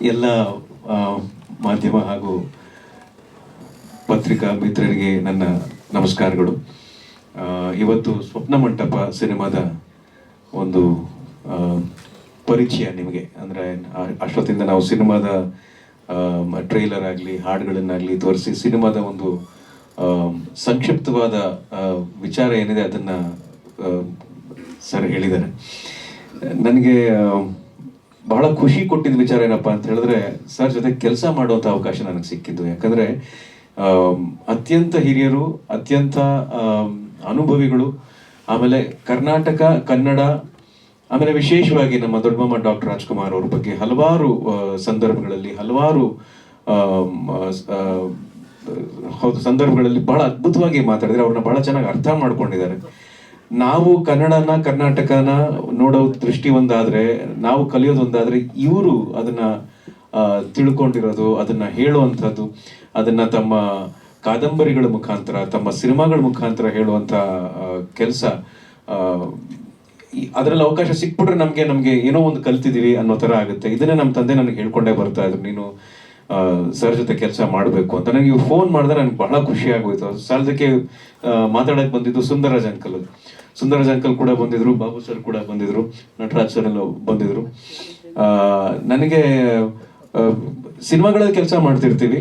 ಎಲ್ಲ ಮಾಧ್ಯಮ ಹಾಗೂ ಪತ್ರಿಕಾ ಮಿತ್ರರಿಗೆ ನನ್ನ ನಮಸ್ಕಾರಗಳು. ಇವತ್ತು ಸ್ವಪ್ನ ಮಂಟಪ ಸಿನಿಮಾದ ಒಂದು ಪರಿಚಯ ನಿಮಗೆ. ಅಂದರೆ ಅಷ್ಟೊತ್ತಿಂದ ನಾವು ಸಿನಿಮಾದ ಟ್ರೈಲರ್ ಆಗಲಿ, ಹಾಡುಗಳನ್ನಾಗಲಿ ತೋರಿಸಿ ಸಿನಿಮಾದ ಒಂದು ಸಂಕ್ಷಿಪ್ತವಾದ ವಿಚಾರ ಏನಿದೆ ಅದನ್ನು ಸರ್ ಹೇಳಿದ್ದಾರೆ. ನನಗೆ ಬಹಳ ಖುಷಿ ಕೊಟ್ಟಿದ್ದ ವಿಚಾರ ಏನಪ್ಪಾ ಅಂತ ಹೇಳಿದ್ರೆ, ಸರ್ ಜೊತೆ ಕೆಲಸ ಮಾಡುವಂಥ ಅವಕಾಶ ನನಗೆ ಸಿಕ್ಕಿದ್ದು. ಯಾಕಂದ್ರೆ ಅತ್ಯಂತ ಹಿರಿಯರು, ಅತ್ಯಂತ ಅನುಭವಿಗಳು, ಆಮೇಲೆ ಕರ್ನಾಟಕ, ಕನ್ನಡ, ಆಮೇಲೆ ವಿಶೇಷವಾಗಿ ನಮ್ಮ ದೊಡ್ಡಮ್ಮ ಡಾಕ್ಟರ್ ರಾಜ್ಕುಮಾರ್ ಅವ್ರ ಬಗ್ಗೆ ಹಲವಾರು ಸಂದರ್ಭಗಳಲ್ಲಿ ಹಲವಾರು ಹೌದು, ಸಂದರ್ಭಗಳಲ್ಲಿ ಬಹಳ ಅದ್ಭುತವಾಗಿ ಮಾತಾಡಿದ್ರೆ ಅವ್ರನ್ನ ಬಹಳ ಚೆನ್ನಾಗಿ ಅರ್ಥ ಮಾಡ್ಕೊಂಡಿದ್ದಾರೆ. ನಾವು ಕನ್ನಡನ, ಕರ್ನಾಟಕನ ನೋಡೋ ದೃಷ್ಟಿ ಒಂದಾದ್ರೆ, ನಾವು ಕಲಿಯೋದು ಇವರು ಅದನ್ನ ತಿಳ್ಕೊಂಡಿರೋದು, ಅದನ್ನ ಹೇಳುವಂಥದ್ದು, ಅದನ್ನ ತಮ್ಮ ಕಾದಂಬರಿಗಳ ಮುಖಾಂತರ, ತಮ್ಮ ಸಿನಿಮಾಗಳ ಮುಖಾಂತರ ಹೇಳುವಂತ ಕೆಲಸ ಅದರಲ್ಲಿ ಅವಕಾಶ ಸಿಕ್ಬಿಟ್ರೆ ನಮಗೆ ನಮಗೆ ಏನೋ ಒಂದು ಕಲ್ತಿದ್ದೀವಿ ಅನ್ನೋ ಥರ ಆಗುತ್ತೆ. ಇದನ್ನೇ ನಮ್ಮ ತಂದೆ ನನಗೆ ಹೇಳ್ಕೊಂಡೇ ಬರ್ತಾ ಇದ್ರು. ನೀನು ಸರ್ ಜೊತೆ ಕೆಲಸ ಮಾಡಬೇಕು ಅಂತ. ನನಗೆ ಫೋನ್ ಮಾಡಿದ್ರೆ ನನಗೆ ಬಹಳ ಖುಷಿ ಆಗೋಯ್ತು. ಸಾಲದಕ್ಕೆ ಮಾತಾಡಕ್ ಬಂದಿದ್ದು ಸುಂದರರಾಜ್ ಅಂಕಲ್ ಸುಂದರರಾಜ್ ಅಂಕಲ್ ಕೂಡ ಬಂದಿದ್ರು, ಬಾಬು ಸರ್ ಕೂಡ ಬಂದಿದ್ರು, ನಟರಾಜ್ ಸರ್ ಎಲ್ಲ ಬಂದಿದ್ರು. ನನಗೆ ಸಿನಿಮಾಗಳ ಸಿನಿಮಾಗಳಲ್ಲಿ ಕೆಲಸ ಮಾಡ್ತಿರ್ತೀವಿ.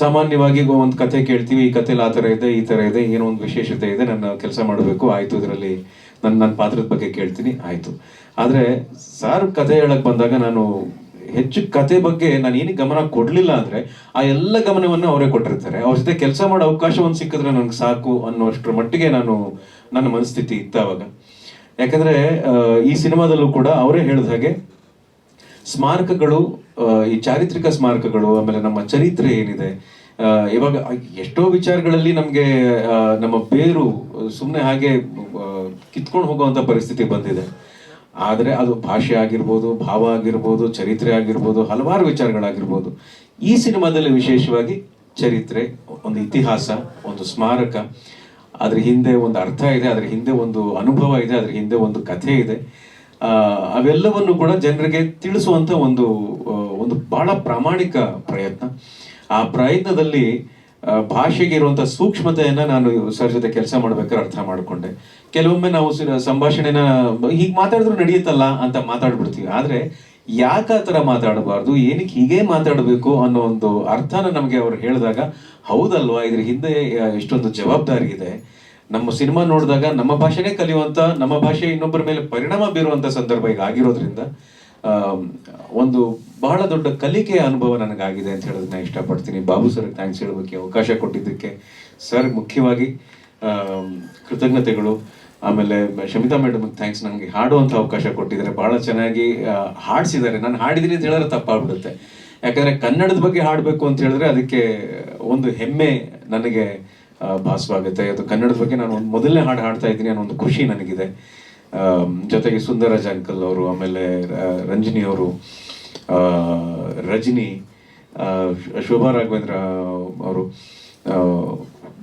ಸಾಮಾನ್ಯವಾಗಿ ಒಂದು ಕತೆ ಕೇಳ್ತೀವಿ, ಈ ಕಥೆಲಿ ಆ ಥರ ಇದೆ, ಈ ಥರ ಇದೆ, ಏನೋ ಒಂದು ವಿಶೇಷತೆ ಇದೆ, ನನ್ನ ಕೆಲಸ ಮಾಡಬೇಕು, ಆಯಿತು, ಇದರಲ್ಲಿ ನನ್ನ ನನ್ನ ಪಾತ್ರದ ಬಗ್ಗೆ ಕೇಳ್ತೀನಿ, ಆಯಿತು. ಆದರೆ ಸಾರ್ ಕತೆ ಹೇಳಕ್ಕೆ ಬಂದಾಗ ನಾನು ಹೆಚ್ಚು ಕತೆ ಬಗ್ಗೆ ನಾನು ಏನಕ್ಕೆ ಗಮನ ಕೊಡಲಿಲ್ಲ ಅಂದರೆ, ಆ ಎಲ್ಲ ಗಮನವನ್ನು ಅವರೇ ಕೊಟ್ಟಿರ್ತಾರೆ. ಅವ್ರ ಜೊತೆ ಕೆಲಸ ಮಾಡೋ ಅವಕಾಶ ಒಂದು ಸಿಕ್ಕಿದ್ರೆ ನನಗೆ ಸಾಕು ಅನ್ನೋಷ್ಟರ ಮಟ್ಟಿಗೆ ನಾನು ನನ್ನ ಮನಸ್ಥಿತಿ ಇತ್ತು ಅವಾಗ. ಯಾಕಂದ್ರೆ ಈ ಸಿನಿಮಾದಲ್ಲೂ ಕೂಡ ಅವರೇ ಹೇಳಿದ ಹಾಗೆ, ಸ್ಮಾರಕಗಳು ಈ ಚಾರಿತ್ರಿಕ ಸ್ಮಾರಕಗಳು, ಆಮೇಲೆ ನಮ್ಮ ಚರಿತ್ರೆ ಏನಿದೆ ಇವಾಗ ಎಷ್ಟೋ ವಿಚಾರಗಳಲ್ಲಿ ನಮಗೆ ನಮ್ಮ ಬೇರು ಸುಮ್ಮನೆ ಹಾಗೆ ಕಿತ್ಕೊಂಡು ಹೋಗುವಂಥ ಪರಿಸ್ಥಿತಿ ಬಂದಿದೆ. ಆದರೆ ಅದು ಭಾಷೆ ಆಗಿರ್ಬೋದು, ಭಾವ ಆಗಿರ್ಬೋದು, ಚರಿತ್ರೆ ಆಗಿರ್ಬೋದು, ಹಲವಾರು ವಿಚಾರಗಳಾಗಿರ್ಬೋದು. ಈ ಸಿನಿಮಾದಲ್ಲಿ ವಿಶೇಷವಾಗಿ ಚರಿತ್ರೆ, ಒಂದು ಇತಿಹಾಸ, ಒಂದು ಸ್ಮಾರಕ ಅದ್ರ ಹಿಂದೆ ಒಂದು ಅರ್ಥ ಇದೆ, ಅದ್ರ ಹಿಂದೆ ಒಂದು ಅನುಭವ ಇದೆ, ಅದ್ರ ಹಿಂದೆ ಒಂದು ಕಥೆ ಇದೆ. ಅವೆಲ್ಲವನ್ನು ಕೂಡ ಜನರಿಗೆ ತಿಳಿಸುವಂತ ಒಂದು ಒಂದು ಬಹಳ ಪ್ರಾಮಾಣಿಕ ಪ್ರಯತ್ನ. ಆ ಪ್ರಯತ್ನದಲ್ಲಿ ಭಾಷೆಗೆ ಇರುವಂಥ ಸೂಕ್ಷ್ಮತೆಯನ್ನ ನಾನು ಸರ್ ಜೊತೆ ಕೆಲಸ ಮಾಡ್ಬೇಕಾದ್ರೆ ಅರ್ಥ ಮಾಡಿಕೊಂಡೆ. ಕೆಲವೊಮ್ಮೆ ನಾವು ಸಂಭಾಷಣೆನ ಹೀಗೆ ಮಾತಾಡಿದ್ರು ನಡೆಯುತ್ತಲ್ಲ ಅಂತ ಮಾತಾಡ್ಬಿಡ್ತೀವಿ. ಆದ್ರೆ ಯಾಕೆ ಆ ಥರ ಮಾತಾಡಬಾರ್ದು, ಏನಕ್ಕೆ ಹೀಗೆ ಮಾತಾಡಬೇಕು ಅನ್ನೋ ಒಂದು ಅರ್ಥನ ನಮಗೆ ಅವ್ರು ಹೇಳಿದಾಗ ಹೌದಲ್ವಾ? ಇದ್ರ ಹಿಂದೆ ಇಷ್ಟೊಂದು ಜವಾಬ್ದಾರಿ ಇದೆ ನಮ್ಮ ಸಿನಿಮಾ ನೋಡಿದಾಗ ನಮ್ಮ ಭಾಷೆನೇ ಕಲಿಯುವಂತ, ನಮ್ಮ ಭಾಷೆ ಇನ್ನೊಬ್ಬರ ಮೇಲೆ ಪರಿಣಾಮ ಬೀರುವಂತ ಸಂದರ್ಭ ಈಗ ಆಗಿರೋದ್ರಿಂದ ಒಂದು ಬಹಳ ದೊಡ್ಡ ಕಲಿಕೆಯ ಅನುಭವ ನನಗಾಗಿದೆ ಅಂತ ಹೇಳೋದನ್ನ ಇಷ್ಟಪಡ್ತೀನಿ. ಬಾಬು ಸರ್ ಥ್ಯಾಂಕ್ಸ್ ಹೇಳೋದಕ್ಕೆ ಅವಕಾಶ ಕೊಟ್ಟಿದ್ದಕ್ಕೆ. ಸರ್, ಮುಖ್ಯವಾಗಿ ಕೃತಜ್ಞತೆಗಳು. ಆಮೇಲೆ, ಶಮಿತಾ ಮೇಡಮ್ ಥ್ಯಾಂಕ್ಸ್ ನನಗೆ ಹಾಡುವಂಥ ಅವಕಾಶ ಕೊಟ್ಟಿದ್ದಾರೆ. ಬಹಳ ಚೆನ್ನಾಗಿ ಹಾಡಿಸಿದ್ದಾರೆ. ನಾನು ಹಾಡಿದ್ದೀನಿ ಅಂತ ಹೇಳಿದ್ರೆ ತಪ್ಪಾಗ್ಬಿಡುತ್ತೆ. ಯಾಕಂದ್ರೆ ಕನ್ನಡದ ಬಗ್ಗೆ ಹಾಡಬೇಕು ಅಂತ ಹೇಳಿದ್ರೆ ಅದಕ್ಕೆ ಒಂದು ಹೆಮ್ಮೆ ನನಗೆ ಭಾಸವಾಗುತ್ತೆ. ಅದು ಕನ್ನಡದ ಬಗ್ಗೆ ನಾನು ಒಂದು ಮೊದಲನೇ ಹಾಡು ಹಾಡ್ತಾ ಇದ್ದೀನಿ ಅನ್ನೋ ಒಂದು ಖುಷಿ ನನಗಿದೆ. ಜೊತೆಗೆ ಸುಂದರರಾಜ್ ಅಂಕಲ್ ಅವರು, ಆಮೇಲೆ ರಂಜಿನಿ ಅವರು ರಜನಿ ಶೋಭಾ ರಾಘವೇಂದ್ರ ಅವರು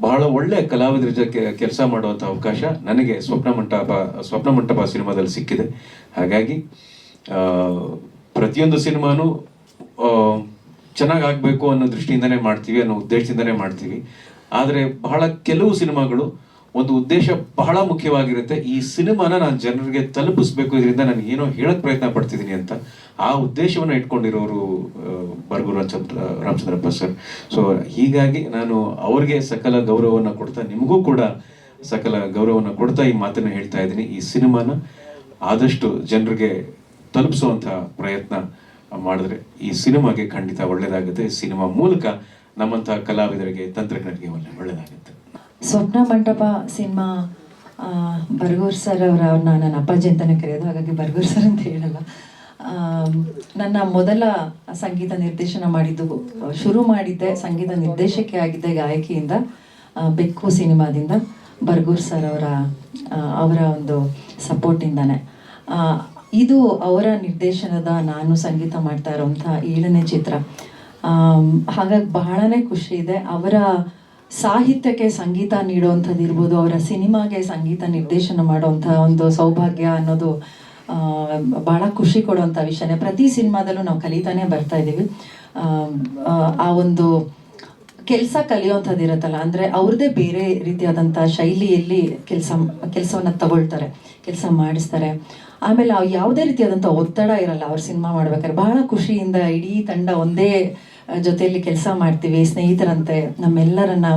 ಬಹಳ ಒಳ್ಳೆ ಕಲಾವಿದರ ಜೊತೆ ಕೆಲಸ ಮಾಡುವಂಥ ಅವಕಾಶ ನನಗೆ ಸ್ವಪ್ನ ಮಂಟಪ ಸ್ವಪ್ನ ಮಂಟಪ ಸಿನಿಮಾದಲ್ಲಿ ಸಿಕ್ಕಿದೆ. ಹಾಗಾಗಿ ಪ್ರತಿಯೊಂದು ಸಿನಿಮಾನು ಚೆನ್ನಾಗಿ ಆಗಬೇಕು ಅನ್ನೋ ದೃಷ್ಟಿಯಿಂದನೇ ಮಾಡ್ತೀವಿ ಅನ್ನೋ ಉದ್ದೇಶದಿಂದನೇ ಮಾಡ್ತೀವಿ. ಆದರೆ ಬಹಳ ಕೆಲವು ಸಿನಿಮಾಗಳು ಒಂದು ಉದ್ದೇಶ ಬಹಳ ಮುಖ್ಯವಾಗಿರುತ್ತೆ. ಈ ಸಿನಿಮಾನ ನಾನು ಜನರಿಗೆ ತಲುಪಿಸ್ಬೇಕು ಇದರಿಂದ ನಾನು ಏನೋ ಹೇಳಕ್ ಪ್ರಯತ್ನ ಪಡ್ತಿದ್ದೀನಿ ಅಂತ ಆ ಉದ್ದೇಶವನ್ನು ಇಟ್ಕೊಂಡಿರೋರು ಬರ್ಗು ರಾಮಚಂದ್ರ ರಾಮಚಂದ್ರಪ್ಪ ಸರ್. ಸೊ ಹೀಗಾಗಿ ನಾನು ಅವ್ರಿಗೆ ಸಕಲ ಗೌರವವನ್ನು ಕೊಡ್ತಾ, ನಿಮಗೂ ಕೂಡ ಸಕಲ ಗೌರವವನ್ನು ಕೊಡ್ತಾ ಈ ಮಾತನ್ನ ಹೇಳ್ತಾ ಇದ್ದೀನಿ. ಈ ಸಿನಿಮಾನ ಆದಷ್ಟು ಜನರಿಗೆ ತಲುಪಿಸುವಂತ ಪ್ರಯತ್ನ ಮಾಡಿದ್ರೆ ಈ ಸಿನಿಮಾಗೆ ಖಂಡಿತ ಒಳ್ಳೇದಾಗುತ್ತೆ. ಈ ಸಿನಿಮಾ ಮೂಲಕ ನಮ್ಮಂತಹ ಕಲಾವಿದರಿಗೆ, ತಂತ್ರಜ್ಞರಿಗೆ ಒಳ್ಳೆ ಒಳ್ಳೇದಾಗುತ್ತೆ. ಸ್ವಪ್ನ ಮಂಟಪ ಸಿನಿಮಾ ಬರ್ಗೂರ್ ಸರ್ ಅವರ ನನ್ನ ಅಪ್ಪಾಜಿ ಅಂತಲೇ ಕರೆಯೋದು, ಹಾಗಾಗಿ ಬರ್ಗೂರ್ ಸರ್ ಅಂತ ಹೇಳಲ್ಲ. ನನ್ನ ಮೊದಲ ಸಂಗೀತ ನಿರ್ದೇಶನ ಮಾಡಿದ್ದು, ಶುರು ಮಾಡಿದ್ದೆ ಸಂಗೀತ ನಿರ್ದೇಶಕಿ ಆಗಿದ್ದೆ ಗಾಯಕಿಯಿಂದ ಬೆಕ್ಕು ಸಿನಿಮಾದಿಂದ, ಬರ್ಗೂರ್ ಸರ್ ಅವರ ಅವರ ಒಂದು ಸಪೋರ್ಟಿಂದಾನೆ ಇದು ಅವರ ನಿರ್ದೇಶನದ ನಾನು ಸಂಗೀತ ಮಾಡ್ತಾ ಇರೋಂಥ ಏಳನೇ ಚಿತ್ರ. ಹಾಗಾಗಿ ಬಹಳನೇ ಖುಷಿ ಇದೆ. ಅವರ ಸಾಹಿತ್ಯಕ್ಕೆ ಸಂಗೀತ ನೀಡುವಂಥದ್ದು ಇರ್ಬೋದು, ಅವರ ಸಿನಿಮಾಗೆ ಸಂಗೀತ ನಿರ್ದೇಶನ ಮಾಡುವಂಥ ಒಂದು ಸೌಭಾಗ್ಯ ಅನ್ನೋದು ಭಾಳ ಖುಷಿ ಕೊಡುವಂಥ ವಿಷಯನೇ. ಪ್ರತಿ ಸಿನಿಮಾದಲ್ಲೂ ನಾವು ಕಲಿತಾನೆ ಬರ್ತಾ ಇದ್ದೀವಿ. ಆ ಒಂದು ಕೆಲಸ ಕಲಿಯುವಂಥದ್ದು ಇರುತ್ತಲ್ಲ, ಅಂದರೆ ಅವ್ರದ್ದೇ ಬೇರೆ ರೀತಿಯಾದಂಥ ಶೈಲಿಯಲ್ಲಿ ಕೆಲಸ, ಕೆಲಸವನ್ನು ತಗೊಳ್ತಾರೆ, ಕೆಲಸ ಮಾಡಿಸ್ತಾರೆ. ಆಮೇಲೆ ಯಾವುದೇ ರೀತಿಯಾದಂಥ ಒತ್ತಡ ಇರಲ್ಲ, ಅವ್ರ ಸಿನಿಮಾ ಮಾಡ್ಬೇಕಾದ್ರೆ. ಬಹಳ ಖುಷಿಯಿಂದ ಇಡೀ ತಂಡ ಒಂದೇ ಜೊತೆಯಲ್ಲಿ ಕೆಲಸ ಮಾಡ್ತೀವಿ, ಸ್ನೇಹಿತರಂತೆ, ನಮ್ಮೆಲ್ಲರನ್ನ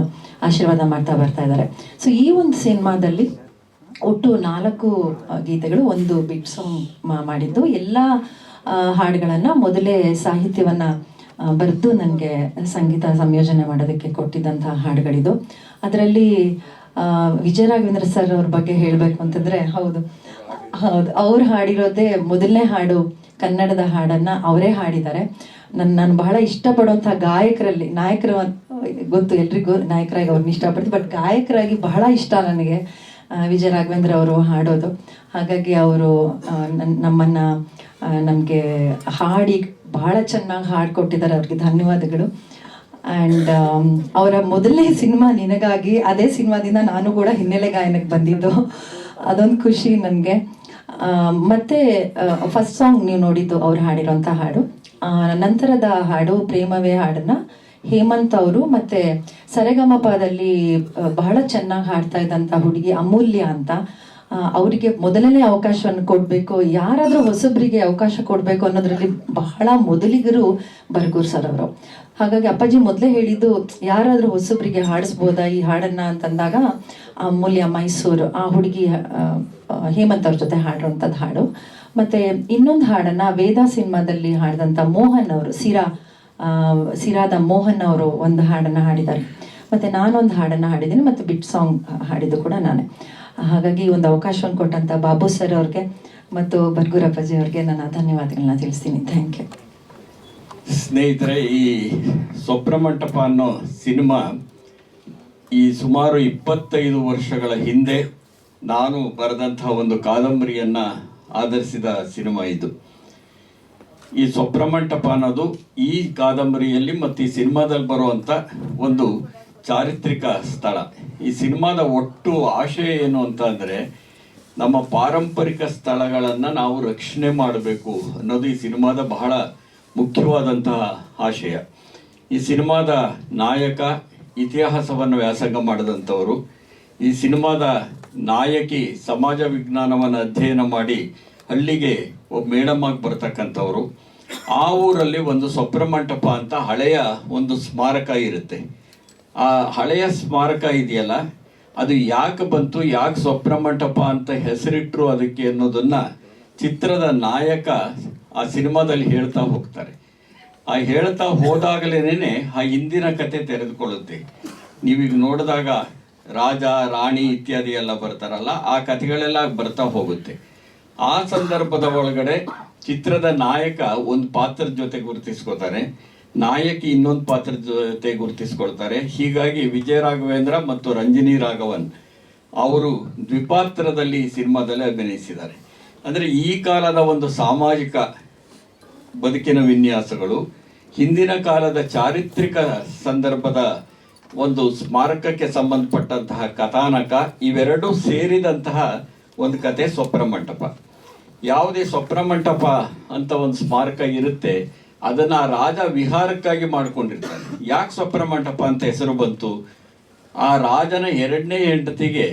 ಆಶೀರ್ವಾದ ಮಾಡ್ತಾ ಬರ್ತಾ ಇದ್ದಾರೆ. ಸೊ ಈ ಒಂದು ಸಿನಿಮಾದಲ್ಲಿ ಒಟ್ಟು ನಾಲ್ಕು ಗೀತೆಗಳು ಒಂದು ಬಿಟ್ ಸಾಂಗ್ ಮಾಡಿದ್ದು. ಎಲ್ಲ ಹಾಡುಗಳನ್ನು ಮೊದಲೇ ಸಾಹಿತ್ಯವನ್ನು ಬರೆದು ನನಗೆ ಸಂಗೀತ ಸಂಯೋಜನೆ ಮಾಡೋದಕ್ಕೆ ಕೊಟ್ಟಿದ್ದಂಥ ಹಾಡುಗಳಿದು. ಅದರಲ್ಲಿ ವಿಜಯ ರಾಘವೇಂದ್ರ ಸರ್ ಅವ್ರ ಬಗ್ಗೆ ಹೇಳಬೇಕು ಅಂತಂದರೆ, ಹೌದು. ಹೌದು, ಅವ್ರು ಹಾಡಿರೋದೇ ಮೊದಲನೇ ಹಾಡು, ಕನ್ನಡದ ಹಾಡನ್ನು ಅವರೇ ಹಾಡಿದ್ದಾರೆ. ನನ್ನ ನಾನು ಬಹಳ ಇಷ್ಟಪಡುವಂಥ ಗಾಯಕರಲ್ಲಿ ನಾಯಕರು ಗೊತ್ತು, ಎಲ್ರಿಗೂ ನಾಯಕರಾಗಿ ಅವ್ರನ್ನ ಇಷ್ಟಪಡ್ತೀವಿ ಬಟ್ ಗಾಯಕರಾಗಿ ಬಹಳ ಇಷ್ಟ ನನಗೆ ವಿಜಯ ರಾಘವೇಂದ್ರ ಅವರು ಹಾಡೋದು. ಹಾಗಾಗಿ ಅವರು ನಮ್ಮನ್ನು ನಮಗೆ ಹಾಡಿ ಬಹಳ ಚೆನ್ನಾಗಿ ಹಾಡ್ಕೊಟ್ಟಿದ್ದಾರೆ ಅವ್ರಿಗೆ ಧನ್ಯವಾದಗಳು. ಆ್ಯಂಡ್ ಅವರ ಮೊದಲನೇ ಸಿನಿಮಾ ನಿನಗಾಗಿ, ಅದೇ ಸಿನಿಮಾದಿಂದ ನಾನು ಕೂಡ ಹಿನ್ನೆಲೆ ಗಾಯನಕ್ಕೆ ಬಂದಿದ್ದು. ಅದೊಂದು ಖುಷಿ ನನಗೆ. ಮತ್ತು ಫಸ್ಟ್ ಸಾಂಗ್ ನೀವು ನೋಡಿದ್ದು ಅವ್ರು ಹಾಡಿರೋಂಥ ಹಾಡು. ನಂತರದ ಹಾಡು ಪ್ರೇಮವೇ ಹಾಡನ್ನ ಹೇಮಂತ್ ಅವರು ಮತ್ತೆ ಸರೆಗಮಪದಲ್ಲಿ ಬಹಳ ಚೆನ್ನಾಗಿ ಹಾಡ್ತಾ ಇದ್ದಂಥ ಹುಡುಗಿ ಅಮೂಲ್ಯ ಅಂತ. ಅವರಿಗೆ ಮೊದಲನೇ ಅವಕಾಶವನ್ನು ಕೊಡಬೇಕು, ಯಾರಾದರೂ ಹೊಸಬ್ರಿಗೆ ಅವಕಾಶ ಕೊಡಬೇಕು ಅನ್ನೋದ್ರಲ್ಲಿ ಬಹಳ ಮೊದಲಿಗರು ಬರ್ಗೂರ್ ಸರ್ ಅವರು. ಹಾಗಾಗಿ ಅಪ್ಪಾಜಿ ಮೊದಲೇ ಹೇಳಿದ್ದು, ಯಾರಾದರೂ ಹೊಸೊಬ್ಬರಿಗೆ ಹಾಡಿಸ್ಬೋದಾ ಈ ಹಾಡನ್ನ ಅಂತಂದಾಗ ಅಮೂಲ್ಯ ಮೈಸೂರು, ಆ ಹುಡುಗಿ ಹೇಮಂತ್ ಅವ್ರ ಜೊತೆ ಹಾಡಿರುವಂಥದ್ದು ಹಾಡು. ಮತ್ತೆ ಇನ್ನೊಂದು ಹಾಡನ್ನ ವೇದ ಸಿನಿಮಾದಲ್ಲಿ ಹಾಡಿದಂಥ ಮೋಹನ್ ಅವರು, ಸಿರಾ ಸಿರಾದ ಮೋಹನ್ ಅವರು ಒಂದು ಹಾಡನ್ನ ಹಾಡಿದ್ದಾರೆ. ಮತ್ತೆ ನಾನೊಂದು ಹಾಡನ್ನ ಹಾಡಿದ್ದೀನಿ, ಮತ್ತೆ ಬಿಟ್ ಸಾಂಗ್ ಹಾಡಿದ್ದು ಕೂಡ ನಾನೇ. ಹಾಗಾಗಿ ಒಂದು ಅವಕಾಶವನ್ನು ಕೊಟ್ಟಂತ ಬಾಬು ಸರ್ ಅವ್ರಿಗೆ, ಮತ್ತು ಬರ್ಗೂರಪ್ಪಾಜಿ ಅವ್ರಿಗೆ ನಾನು ಧನ್ಯವಾದಗಳನ್ನ ತಿಳಿಸ್ತೀನಿ. Thank you. ಸ್ನೇಹಿತರೆ, ಈ ಸ್ವಪ್ನಮಂಟಪ ಅನ್ನೋ ಸಿನಿಮಾ ಈ ಸುಮಾರು ಇಪ್ಪತ್ತೈದು ವರ್ಷಗಳ ಹಿಂದೆ ನಾನು ಬರೆದಂಥ ಒಂದು ಕಾದಂಬರಿಯನ್ನು ಆಧರಿಸಿದ ಸಿನಿಮಾ ಇದು. ಈ ಸೊಪ್ರಮಂಟಪ ಅನ್ನೋದು ಈ ಕಾದಂಬರಿಯಲ್ಲಿ ಮತ್ತು ಈ ಸಿನಿಮಾದಲ್ಲಿ ಬರುವಂಥ ಒಂದು ಚಾರಿತ್ರಿಕ ಸ್ಥಳ. ಈ ಸಿನಿಮಾದ ಒಟ್ಟು ಆಶಯ ಏನು ಅಂತ ನಮ್ಮ ಪಾರಂಪರಿಕ ಸ್ಥಳಗಳನ್ನು ನಾವು ರಕ್ಷಣೆ ಮಾಡಬೇಕು ಅನ್ನೋದು ಈ ಸಿನಿಮಾದ ಬಹಳ ಮುಖ್ಯವಾದಂತಹ ಆಶಯ. ಈ ಸಿನಿಮಾದ ನಾಯಕ ಇತಿಹಾಸವನ್ನು ವ್ಯಾಸಂಗ ಮಾಡಿದಂಥವರು, ಈ ಸಿನಿಮಾದ ನಾಯಕಿ ಸಮಾಜ ವಿಜ್ಞಾನವನ್ನು ಅಧ್ಯಯನ ಮಾಡಿ ಹಳ್ಳಿಗೆ ಒಬ್ಬ ಮೇಡಮ್ ಆಗಿ ಬರ್ತಕ್ಕಂಥವ್ರು. ಆ ಊರಲ್ಲಿ ಒಂದು ಸ್ವಪ್ನಮಂಟಪ ಅಂತ ಹಳೆಯ ಒಂದು ಸ್ಮಾರಕ ಇರುತ್ತೆ. ಆ ಹಳೆಯ ಸ್ಮಾರಕ ಇದೆಯಲ್ಲ, ಅದು ಯಾಕೆ ಬಂತು, ಯಾಕೆ ಸ್ವಪ್ನಮಂಟಪ ಅಂತ ಹೆಸರಿಟ್ಟರು ಅದಕ್ಕೆ ಅನ್ನೋದನ್ನು ಚಿತ್ರದ ನಾಯಕ ಆ ಸಿನಿಮಾದಲ್ಲಿ ಹೇಳ್ತಾ ಹೋಗ್ತಾರೆ. ಆ ಹೇಳ್ತಾ ಹೋದಾಗಲೇನೆ ಆ ಹಿಂದಿನ ಕತೆ ತೆರೆದುಕೊಳ್ಳುತ್ತೆ. ನೀವೀಗ ನೋಡಿದಾಗ ರಾಜ, ರಾಣಿ ಇತ್ಯಾದಿ ಎಲ್ಲ ಬರ್ತಾರಲ್ಲ, ಆ ಕಥೆಗಳೆಲ್ಲ ಬರ್ತಾ ಹೋಗುತ್ತೆ. ಆ ಸಂದರ್ಭದ ಒಳಗಡೆ ಚಿತ್ರದ ನಾಯಕ ಒಂದು ಪಾತ್ರದ ಜೊತೆ ಗುರುತಿಸ್ಕೋತಾರೆ ನಾಯಕಿ ಇನ್ನೊಂದು ಪಾತ್ರದ ಜೊತೆ ಗುರುತಿಸ್ಕೊಳ್ತಾರೆ. ಹೀಗಾಗಿ ವಿಜಯ ರಾಘವೇಂದ್ರ ಮತ್ತು ರಂಜಿನಿ ರಾಘವನ್ ಅವರು ದ್ವಿಪಾತ್ರದಲ್ಲಿ ಸಿನಿಮಾದಲ್ಲಿ ಅಭಿನಯಿಸಿದ್ದಾರೆ. ಅಂದರೆ ಈ ಕಾಲದ ಒಂದು ಸಾಮಾಜಿಕ ಬದುಕಿನ ವಿನ್ಯಾಸಗಳು. ಹಿಂದಿನ ಕಾಲದ ಚಾರಿತ್ರಿಕ ಸಂದರ್ಭದ ಒಂದು ಸ್ಮಾರಕಕ್ಕೆ ಸಂಬಂಧಪಟ್ಟಂತಹ ಕಥಾನಕ ಇವೆರಡೂ ಸೇರಿದಂತಹ ಒಂದು ಕತೆ ಸ್ವಪ್ನ ಮಂಟಪ ಯಾವುದೇ ಸ್ವಪ್ನ ಮಂಟಪ ಅಂತ ಒಂದು ಸ್ಮಾರಕ ಇರುತ್ತೆ, ಅದನ್ನ ರಾಜ ವಿಹಾರಕ್ಕಾಗಿ ಮಾಡಿಕೊಂಡಿರ್ತಾರೆ. ಯಾಕೆ ಸ್ವಪ್ನ ಮಂಟಪ ಅಂತ ಹೆಸರು ಬಂತು? ಆ ರಾಜನ ಎರಡನೇ ಹೆಂಡತಿಗೆ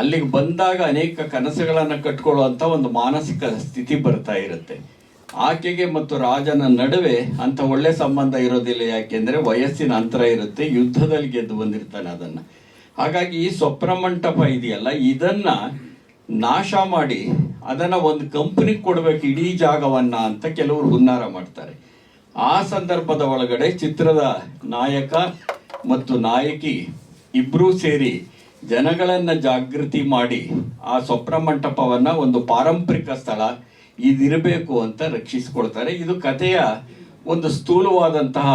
ಅಲ್ಲಿಗೆ ಬಂದಾಗ ಅನೇಕ ಕನಸುಗಳನ್ನು ಕಟ್ಕೊಳ್ಳುವಂಥ ಒಂದು ಮಾನಸಿಕ ಸ್ಥಿತಿ ಬರ್ತಾ ಇರುತ್ತೆ. ಆಕೆಗೆ ಮತ್ತು ರಾಜನ ನಡುವೆ ಅಂತ ಒಳ್ಳೆ ಸಂಬಂಧ ಇರೋದಿಲ್ಲ ಯಾಕೆಂದ್ರೆ ವಯಸ್ಸಿನ ಅಂತರ ಇರುತ್ತೆ, ಯುದ್ಧದಲ್ಲಿ ಗೆದ್ದು ಬಂದಿರ್ತಾನೆ ಅದನ್ನ. ಹಾಗಾಗಿ ಈ ಸ್ವಪ್ನ ಮಂಟಪ ಇದೆಯಲ್ಲ, ಇದನ್ನ ನಾಶ ಮಾಡಿ ಅದನ್ನ ಒಂದು ಕಂಪ್ನಿಗೆ ಕೊಡ್ಬೇಕು, ಇಡೀ ಜಾಗವನ್ನ ಅಂತ ಕೆಲವರು ಹುನ್ನಾರ ಮಾಡ್ತಾರೆ. ಆ ಸಂದರ್ಭದ ಒಳಗಡೆ ಚಿತ್ರದ ನಾಯಕ ಮತ್ತು ನಾಯಕಿ ಇಬ್ಬರೂ ಸೇರಿ ಜನಗಳನ್ನ ಜಾಗೃತಿ ಮಾಡಿ ಆ ಸ್ವಪ್ನ ಮಂಟಪವನ್ನ ಒಂದು ಪಾರಂಪರಿಕ ಸ್ಥಳ ಇದಿರಬೇಕು ಅಂತ ರಕ್ಷಿಸಿಕೊಳ್ತಾರೆ ಇದು ಕಥೆಯ ಒಂದು ಸ್ಥೂಲವಾದಂತಹ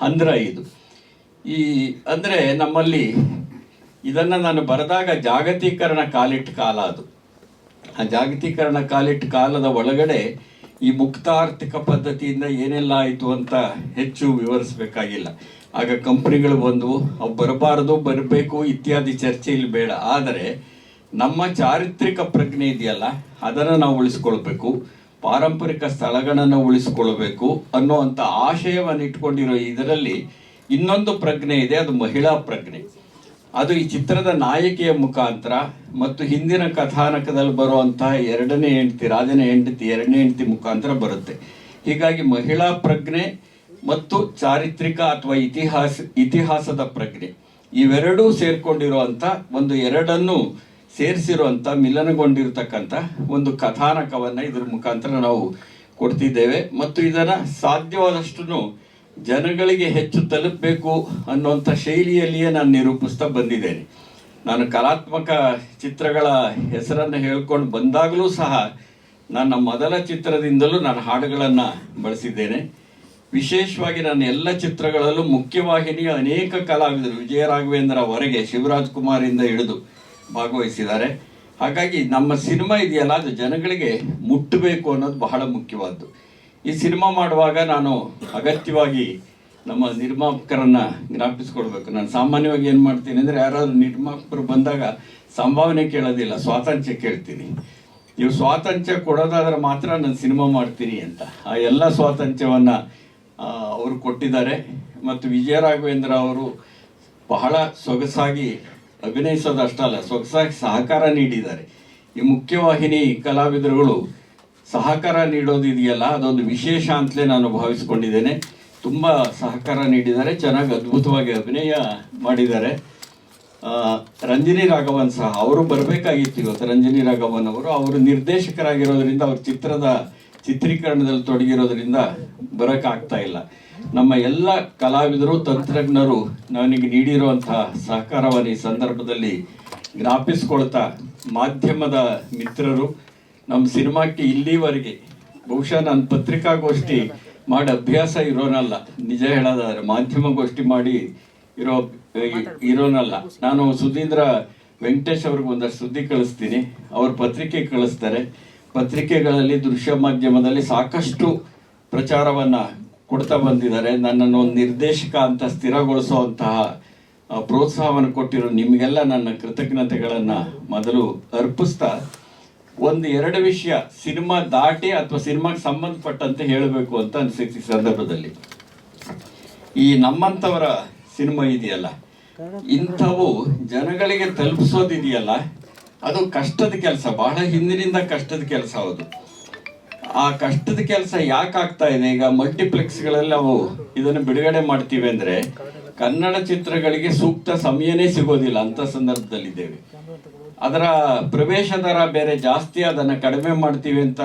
ಹಂದ್ರ ಇದು. ಈ ಅಂದರೆ ನಮ್ಮಲ್ಲಿ ಇದನ್ನು ನಾನು ಬರೆದಾಗ ಜಾಗತೀಕರಣ ಕಾಲಿಟ್ಟ ಕಾಲ ಅದು. ಆ ಜಾಗತೀಕರಣ ಕಾಲಿಟ್ಟ ಕಾಲದ ಒಳಗಡೆ ಈ ಮುಕ್ತಾರ್ಥಿಕ ಪದ್ಧತಿಯಿಂದ ಏನೆಲ್ಲ ಆಯಿತು ಅಂತ ಹೆಚ್ಚು ವಿವರಿಸಬೇಕಾಗಿಲ್ಲ. ಆಗ ಕಂಪ್ನಿಗಳು ಬಂದವು ಅವು ಬರಬಾರದು, ಬರಬೇಕು ಇತ್ಯಾದಿ ಚರ್ಚೆ ಇಲ್ಲಿ ಬೇಡ. ಆದರೆ ನಮ್ಮ ಚಾರಿತ್ರಿಕ ಪ್ರಜ್ಞೆ ಇದೆಯಲ್ಲ, ಅದನ್ನು ನಾವು ಉಳಿಸ್ಕೊಳ್ಬೇಕು. ಪಾರಂಪರಿಕ ಸ್ಥಳಗಳನ್ನು ಉಳಿಸ್ಕೊಳ್ಬೇಕು ಅನ್ನುವಂಥ ಆಶಯವನ್ನು ಇಟ್ಕೊಂಡಿರೋ ಇದರಲ್ಲಿ ಇನ್ನೊಂದು ಪ್ರಜ್ಞೆ ಇದೆ, ಅದು ಮಹಿಳಾ ಪ್ರಜ್ಞೆ. ಅದು ಈ ಚಿತ್ರದ ನಾಯಕಿಯ ಮುಖಾಂತರ ಮತ್ತು ಹಿಂದಿನ ಕಥಾನಕದಲ್ಲಿ ಬರುವಂತಹ ಎರಡನೇ ಹೆಂಡತಿ, ರಾಜನ ಹೆಂಡತಿ, ಎರಡನೇ ಹೆಂಡತಿ ಮುಖಾಂತರ ಬರುತ್ತೆ. ಹೀಗಾಗಿ ಮಹಿಳಾ ಪ್ರಜ್ಞೆ ಮತ್ತು ಚಾರಿತ್ರಿಕ ಅಥವಾ ಇತಿಹಾಸ, ಇತಿಹಾಸದ ಪ್ರಜ್ಞೆ. ಇವೆರಡೂ ಸೇರ್ಕೊಂಡಿರುವಂಥ ಒಂದು ಎರಡನ್ನು ಸೇರಿಸಿರುವಂತ ಮಿಲನಗೊಂಡಿರ್ತಕ್ಕಂಥ ಒಂದು ಕಥಾನಕವನ್ನು ಇದ್ರ ಮುಖಾಂತರ ನಾವು ಕೊಡ್ತಿದ್ದೇವೆ. ಮತ್ತು ಇದನ್ನು ಸಾಧ್ಯವಾದಷ್ಟು ಜನಗಳಿಗೆ ಹೆಚ್ಚು ತಲುಪಬೇಕು ಅನ್ನುವಂಥ ಶೈಲಿಯಲ್ಲಿಯೇ ನಾನು ನಿರೂಪಿಸ್ತಾ ಬಂದಿದ್ದೇನೆ. ನಾನು ಕಲಾತ್ಮಕ ಚಿತ್ರಗಳ ಹೆಸರನ್ನು ಹೇಳ್ಕೊಂಡು ಬಂದಾಗಲೂ ಸಹ ನನ್ನ ಮೊದಲ ಚಿತ್ರದಿಂದಲೂ ನಾನು ಹಾಡುಗಳನ್ನು ಬಳಸಿದ್ದೇನೆ. ವಿಶೇಷವಾಗಿ ನನ್ನ ಎಲ್ಲ ಚಿತ್ರಗಳಲ್ಲೂ ಮುಖ್ಯವಾಹಿನಿಯ ಅನೇಕ ಕಲಾವಿದರು ವಿಜಯ ರಾಘವೇಂದ್ರ ಶಿವರಾಜ್ ಕುಮಾರಿಂದ ಹಿಡಿದು ಭಾಗವಹಿಸಿದ್ದಾರೆ. ಹಾಗಾಗಿ ನಮ್ಮ ಸಿನಿಮಾ ಇದೆಯಲ್ಲ, ಅದು ಜನಗಳಿಗೆ ಮುಟ್ಟಬೇಕು ಅನ್ನೋದು ಬಹಳ ಮುಖ್ಯವಾದ್ದು. ಈ ಸಿನಿಮಾ ಮಾಡುವಾಗ ನಾನು ಅಗತ್ಯವಾಗಿ ನಮ್ಮ ನಿರ್ಮಾಪಕರನ್ನು ಜ್ಞಾಪಿಸ್ಕೊಳ್ಬೇಕು ನಾನು ಸಾಮಾನ್ಯವಾಗಿ ಏನು ಮಾಡ್ತೀನಿ ಅಂದರೆ, ಯಾರಾದರೂ ನಿರ್ಮಾಪಕರು ಬಂದಾಗ ಸಂಭಾವನೆ ಕೇಳೋದಿಲ್ಲ, ಸ್ವಾತಂತ್ರ್ಯ ಕೇಳ್ತೀನಿ. ನೀವು ಸ್ವಾತಂತ್ರ್ಯ ಕೊಡೋದಾದ್ರೆ ಮಾತ್ರ ನಾನು ಸಿನಿಮಾ ಮಾಡ್ತೀನಿ ಅಂತ. ಆ ಎಲ್ಲ ಸ್ವಾತಂತ್ರ್ಯವನ್ನು ಅವರು ಕೊಟ್ಟಿದ್ದಾರೆ. ಮತ್ತು ವಿಜಯ ರಾಘವೇಂದ್ರ ಅವರು ಬಹಳ ಸೊಗಸಾಗಿ ಅಭಿನಯಿಸೋದಷ್ಟಲ್ಲ ಸೊಗಸಾಗಿ ಸಹಕಾರ ನೀಡಿದ್ದಾರೆ. ಈ ಮುಖ್ಯವಾಹಿನಿ ಕಲಾವಿದರುಗಳು ಸಹಕಾರ ನೀಡೋದಿದೆಯಲ್ಲ ಅದೊಂದು ವಿಶೇಷ ಅಂತಲೇ ನಾನು ಭಾವಿಸ್ಕೊಂಡಿದ್ದೇನೆ. ತುಂಬ ಸಹಕಾರ ನೀಡಿದ್ದಾರೆ, ಚೆನ್ನಾಗಿ ಅದ್ಭುತವಾಗಿ ಅಭಿನಯ ಮಾಡಿದ್ದಾರೆ. ರಂಜಿನಿ ರಂಜನಿ ರಾಘವನ್ ಸಹ, ಅವರು ಬರಬೇಕಾಗಿತ್ತು ಇವತ್ತು. ರಂಜಿನಿ ರಾಘವನ್ ಅವರು ಅವರು ನಿರ್ದೇಶಕರಾಗಿರೋದ್ರಿಂದ ಅವ್ರ ಚಿತ್ರದ ಚಿತ್ರೀಕರಣದಲ್ಲಿ ತೊಡಗಿರೋದ್ರಿಂದ ಬರೋಕ್ಕಾಗ್ತಾ ಇಲ್ಲ. ನಮ್ಮ ಎಲ್ಲ ಕಲಾವಿದರು, ತಂತ್ರಜ್ಞರು ನನಗೆ ನೀಡಿರುವಂತಹ ಸಹಕಾರವನ್ನು ಈ ಸಂದರ್ಭದಲ್ಲಿ ಜ್ಞಾಪಿಸ್ಕೊಳ್ತಾ ಮಾಧ್ಯಮದ ಮಿತ್ರರು, ನಮ್ಮ ಸಿನಿಮಾಕ್ಕೆ ಇಲ್ಲಿವರೆಗೆ ಬಹುಶಃ ನಾನು ಪತ್ರಿಕಾಗೋಷ್ಠಿ ಮಾಡಿ ಅಭ್ಯಾಸ ಇರೋನಲ್ಲ, ನಿಜ ಹೇಳೋದಾದ್ರೆ ಮಾಧ್ಯಮಗೋಷ್ಠಿ ಮಾಡಿ ಇರೋ, ಇರೋನಲ್ಲ. ನಾನು ಸುಧೀಂದ್ರ ವೆಂಕಟೇಶ್ ಅವ್ರಿಗೆ ಒಂದಷ್ಟು ಸುದ್ದಿ ಕಳಿಸ್ತೀನಿ. ಅವ್ರ ಪತ್ರಿಕೆ ಕಳಿಸ್ತಾರೆ. ಪತ್ರಿಕೆಗಳಲ್ಲಿ ದೃಶ್ಯ ಮಾಧ್ಯಮದಲ್ಲಿ ಸಾಕಷ್ಟು ಪ್ರಚಾರವನ್ನ ಕೊಡ್ತಾ ಬಂದಿದ್ದಾರೆ. ನನ್ನನ್ನು ಒಂದು ನಿರ್ದೇಶಕ ಅಂತ ಸ್ಥಿರಗೊಳಿಸುವಂತಹ ಪ್ರೋತ್ಸಾಹವನ್ನು ಕೊಟ್ಟಿರೋ ನಿಮಗೆಲ್ಲ ನನ್ನ ಕೃತಜ್ಞತೆಗಳನ್ನು ಮೊದಲು ಅರ್ಪಿಸ್ತಾ, ಒಂದು ಎರಡು ವಿಷಯ ಸಿನಿಮಾ ದಾಟಿ ಅಥವಾ ಸಿನಿಮಾಗೆ ಸಂಬಂಧಪಟ್ಟಂತೆ ಹೇಳಬೇಕು ಅಂತ ಅನಿಸುತ್ತೆ ಈ ಸಂದರ್ಭದಲ್ಲಿ. ಈ ನಮ್ಮಂಥವರ ಸಿನಿಮಾ ಇದೆಯಲ್ಲ, ಇಂಥವು ಜನಗಳಿಗೆ ತಲುಪಿಸೋದಿದೆಯಲ್ಲ, ಅದು ಕಷ್ಟದ ಕೆಲಸ, ಬಹಳ ಹಿಂದಿನಿಂದ ಕಷ್ಟದ ಕೆಲಸ ಹೌದು. ಆ ಕಷ್ಟದ ಕೆಲಸ ಯಾಕೆ ಆಗ್ತಾ ಇದೆ? ಈಗ ಮಲ್ಟಿಪ್ಲೆಕ್ಸ್ಗಳಲ್ಲಿ ನಾವು ಇದನ್ನು ಬಿಡುಗಡೆ ಮಾಡ್ತೀವಿ ಅಂದ್ರೆ ಕನ್ನಡ ಚಿತ್ರಗಳಿಗೆ ಸೂಕ್ತ ಸಮಯನೇ ಸಿಗೋದಿಲ್ಲ ಅಂತ ಸಂದರ್ಭದಲ್ಲಿದ್ದೇವೆ. ಅದರ ಪ್ರವೇಶ ದರ ಬೇರೆ ಜಾಸ್ತಿ, ಅದನ್ನು ಕಡಿಮೆ ಮಾಡ್ತೀವಿ ಅಂತ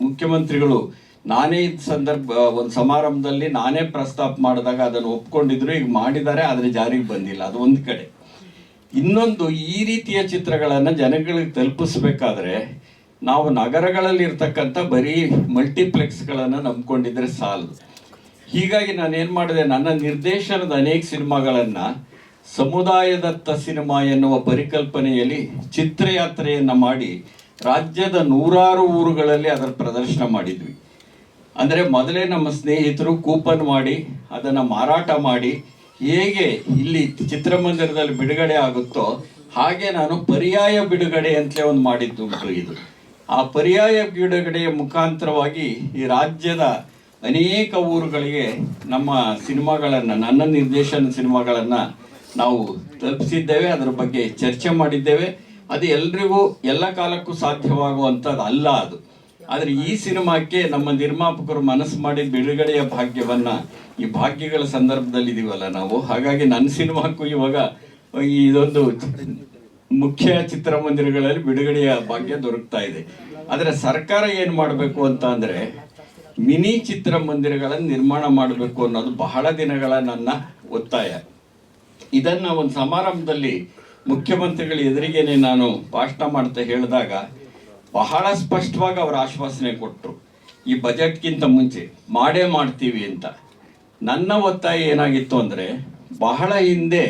ಮುಖ್ಯಮಂತ್ರಿಗಳು ನಾನೇ ಇದ್ದ ಸಂದರ್ಭ, ಒಂದು ಸಮಾರಂಭದಲ್ಲಿ ನಾನೇ ಪ್ರಸ್ತಾಪ ಮಾಡಿದಾಗ ಅದನ್ನು ಒಪ್ಕೊಂಡಿದ್ರು, ಈಗ ಮಾಡಿದ್ದಾರೆ, ಆದರೆ ಜಾರಿಗೆ ಬಂದಿಲ್ಲ. ಅದು ಒಂದು ಕಡೆ. ಇನ್ನೊಂದು, ಈ ರೀತಿಯ ಚಿತ್ರಗಳನ್ನು ಜನಗಳಿಗೆ ತಲುಪಿಸ್ಬೇಕಾದ್ರೆ ನಾವು ನಗರಗಳಲ್ಲಿ ಇರ್ತಕ್ಕಂಥ ಬರೀ ಮಲ್ಟಿಪ್ಲೆಕ್ಸ್ಗಳನ್ನು ನಂಬ್ಕೊಂಡಿದ್ರೆ ಸಾಲದು. ಹೀಗಾಗಿ ನಾನು ಏನ್ ಮಾಡಿದೆ, ನನ್ನ ನಿರ್ದೇಶನದ ಅನೇಕ ಸಿನಿಮಾಗಳನ್ನು ಸಮುದಾಯದತ್ತ ಸಿನಿಮಾ ಎನ್ನುವ ಪರಿಕಲ್ಪನೆಯಲ್ಲಿ ಚಿತ್ರಯಾತ್ರೆಯನ್ನು ಮಾಡಿ ರಾಜ್ಯದ ನೂರಾರು ಊರುಗಳಲ್ಲಿ ಅದರ ಪ್ರದರ್ಶನ ಮಾಡಿದ್ವಿ. ಅಂದರೆ ಮೊದಲೇ ನಮ್ಮ ಸ್ನೇಹಿತರು ಕೂಪನ್ ಮಾಡಿ, ಅದನ್ನು ಮಾರಾಟ ಮಾಡಿ ಹೇಗೆ ಇಲ್ಲಿ ಚಿತ್ರಮಂದಿರದಲ್ಲಿ ಬಿಡುಗಡೆ ಆಗುತ್ತೋ ಹಾಗೆ ನಾನು ಪರ್ಯಾಯ ಬಿಡುಗಡೆ ಅಂತಲೇ ಒಂದು ಮಾಡಿದ್ದು ಇದು. ಆ ಪರ್ಯಾಯ ಬಿಡುಗಡೆಯ ಮುಖಾಂತರವಾಗಿ ಈ ರಾಜ್ಯದ ಅನೇಕ ಊರುಗಳಿಗೆ ನಮ್ಮ ಸಿನಿಮಾಗಳನ್ನು, ನನ್ನ ನಿರ್ದೇಶನ ಸಿನಿಮಾಗಳನ್ನು ನಾವು ತಲುಪಿಸಿದ್ದೇವೆ, ಅದರ ಬಗ್ಗೆ ಚರ್ಚೆ ಮಾಡಿದ್ದೇವೆ. ಅದು ಎಲ್ರಿಗೂ ಎಲ್ಲ ಕಾಲಕ್ಕೂ ಸಾಧ್ಯವಾಗುವಂಥದ್ದು ಅಲ್ಲ ಅದು. ಆದರೆ ಈ ಸಿನಿಮಾಕ್ಕೆ ನಮ್ಮ ನಿರ್ಮಾಪಕರು ಮನಸ್ಸು ಮಾಡಿ ಬಿಡುಗಡೆಯ ಭಾಗ್ಯವನ್ನು ಈ ಭಾಗ್ಯಗಳ ಸಂದರ್ಭದಲ್ಲಿ ಇದೀವಲ್ಲ ನಾವು. ಹಾಗಾಗಿ ನನ್ನ ಸಿನಿಮಾಕ್ಕೂ ಇವಾಗ ಇದೊಂದು ಮುಖ್ಯ ಚಿತ್ರಮಂದಿರಗಳಲ್ಲಿ ಬಿಡುಗಡೆಯ ಭಾಗ್ಯ ದೊರಕ್ತಾ ಇದೆ. ಆದರೆ ಸರ್ಕಾರ ಏನ್ ಮಾಡಬೇಕು ಅಂತ ಅಂದ್ರೆ ಮಿನಿ ಚಿತ್ರಮಂದಿರಗಳನ್ನು ನಿರ್ಮಾಣ ಮಾಡಬೇಕು ಅನ್ನೋದು ಬಹಳ ದಿನಗಳ ನನ್ನ ಒತ್ತಾಯ. ಇದನ್ನ ಒಂದು ಸಮಾರಂಭದಲ್ಲಿ ಮುಖ್ಯಮಂತ್ರಿಗಳ ಎದುರಿಗೇನೆ ನಾನು ಭಾಷಣ ಮಾಡ್ತಾ ಹೇಳಿದಾಗ ಬಹಳ ಸ್ಪಷ್ಟವಾಗಿ ಅವರು ಆಶ್ವಾಸನೆ ಕೊಟ್ಟರು ಈ ಬಜೆಟ್ಗಿಂತ ಮುಂಚೆ ಮಾಡೇ ಮಾಡ್ತೀವಿ ಅಂತ. ನನ್ನ ಒತ್ತಾಯ ಏನಾಗಿತ್ತು ಅಂದರೆ ಬಹಳ ಹಿಂದೆ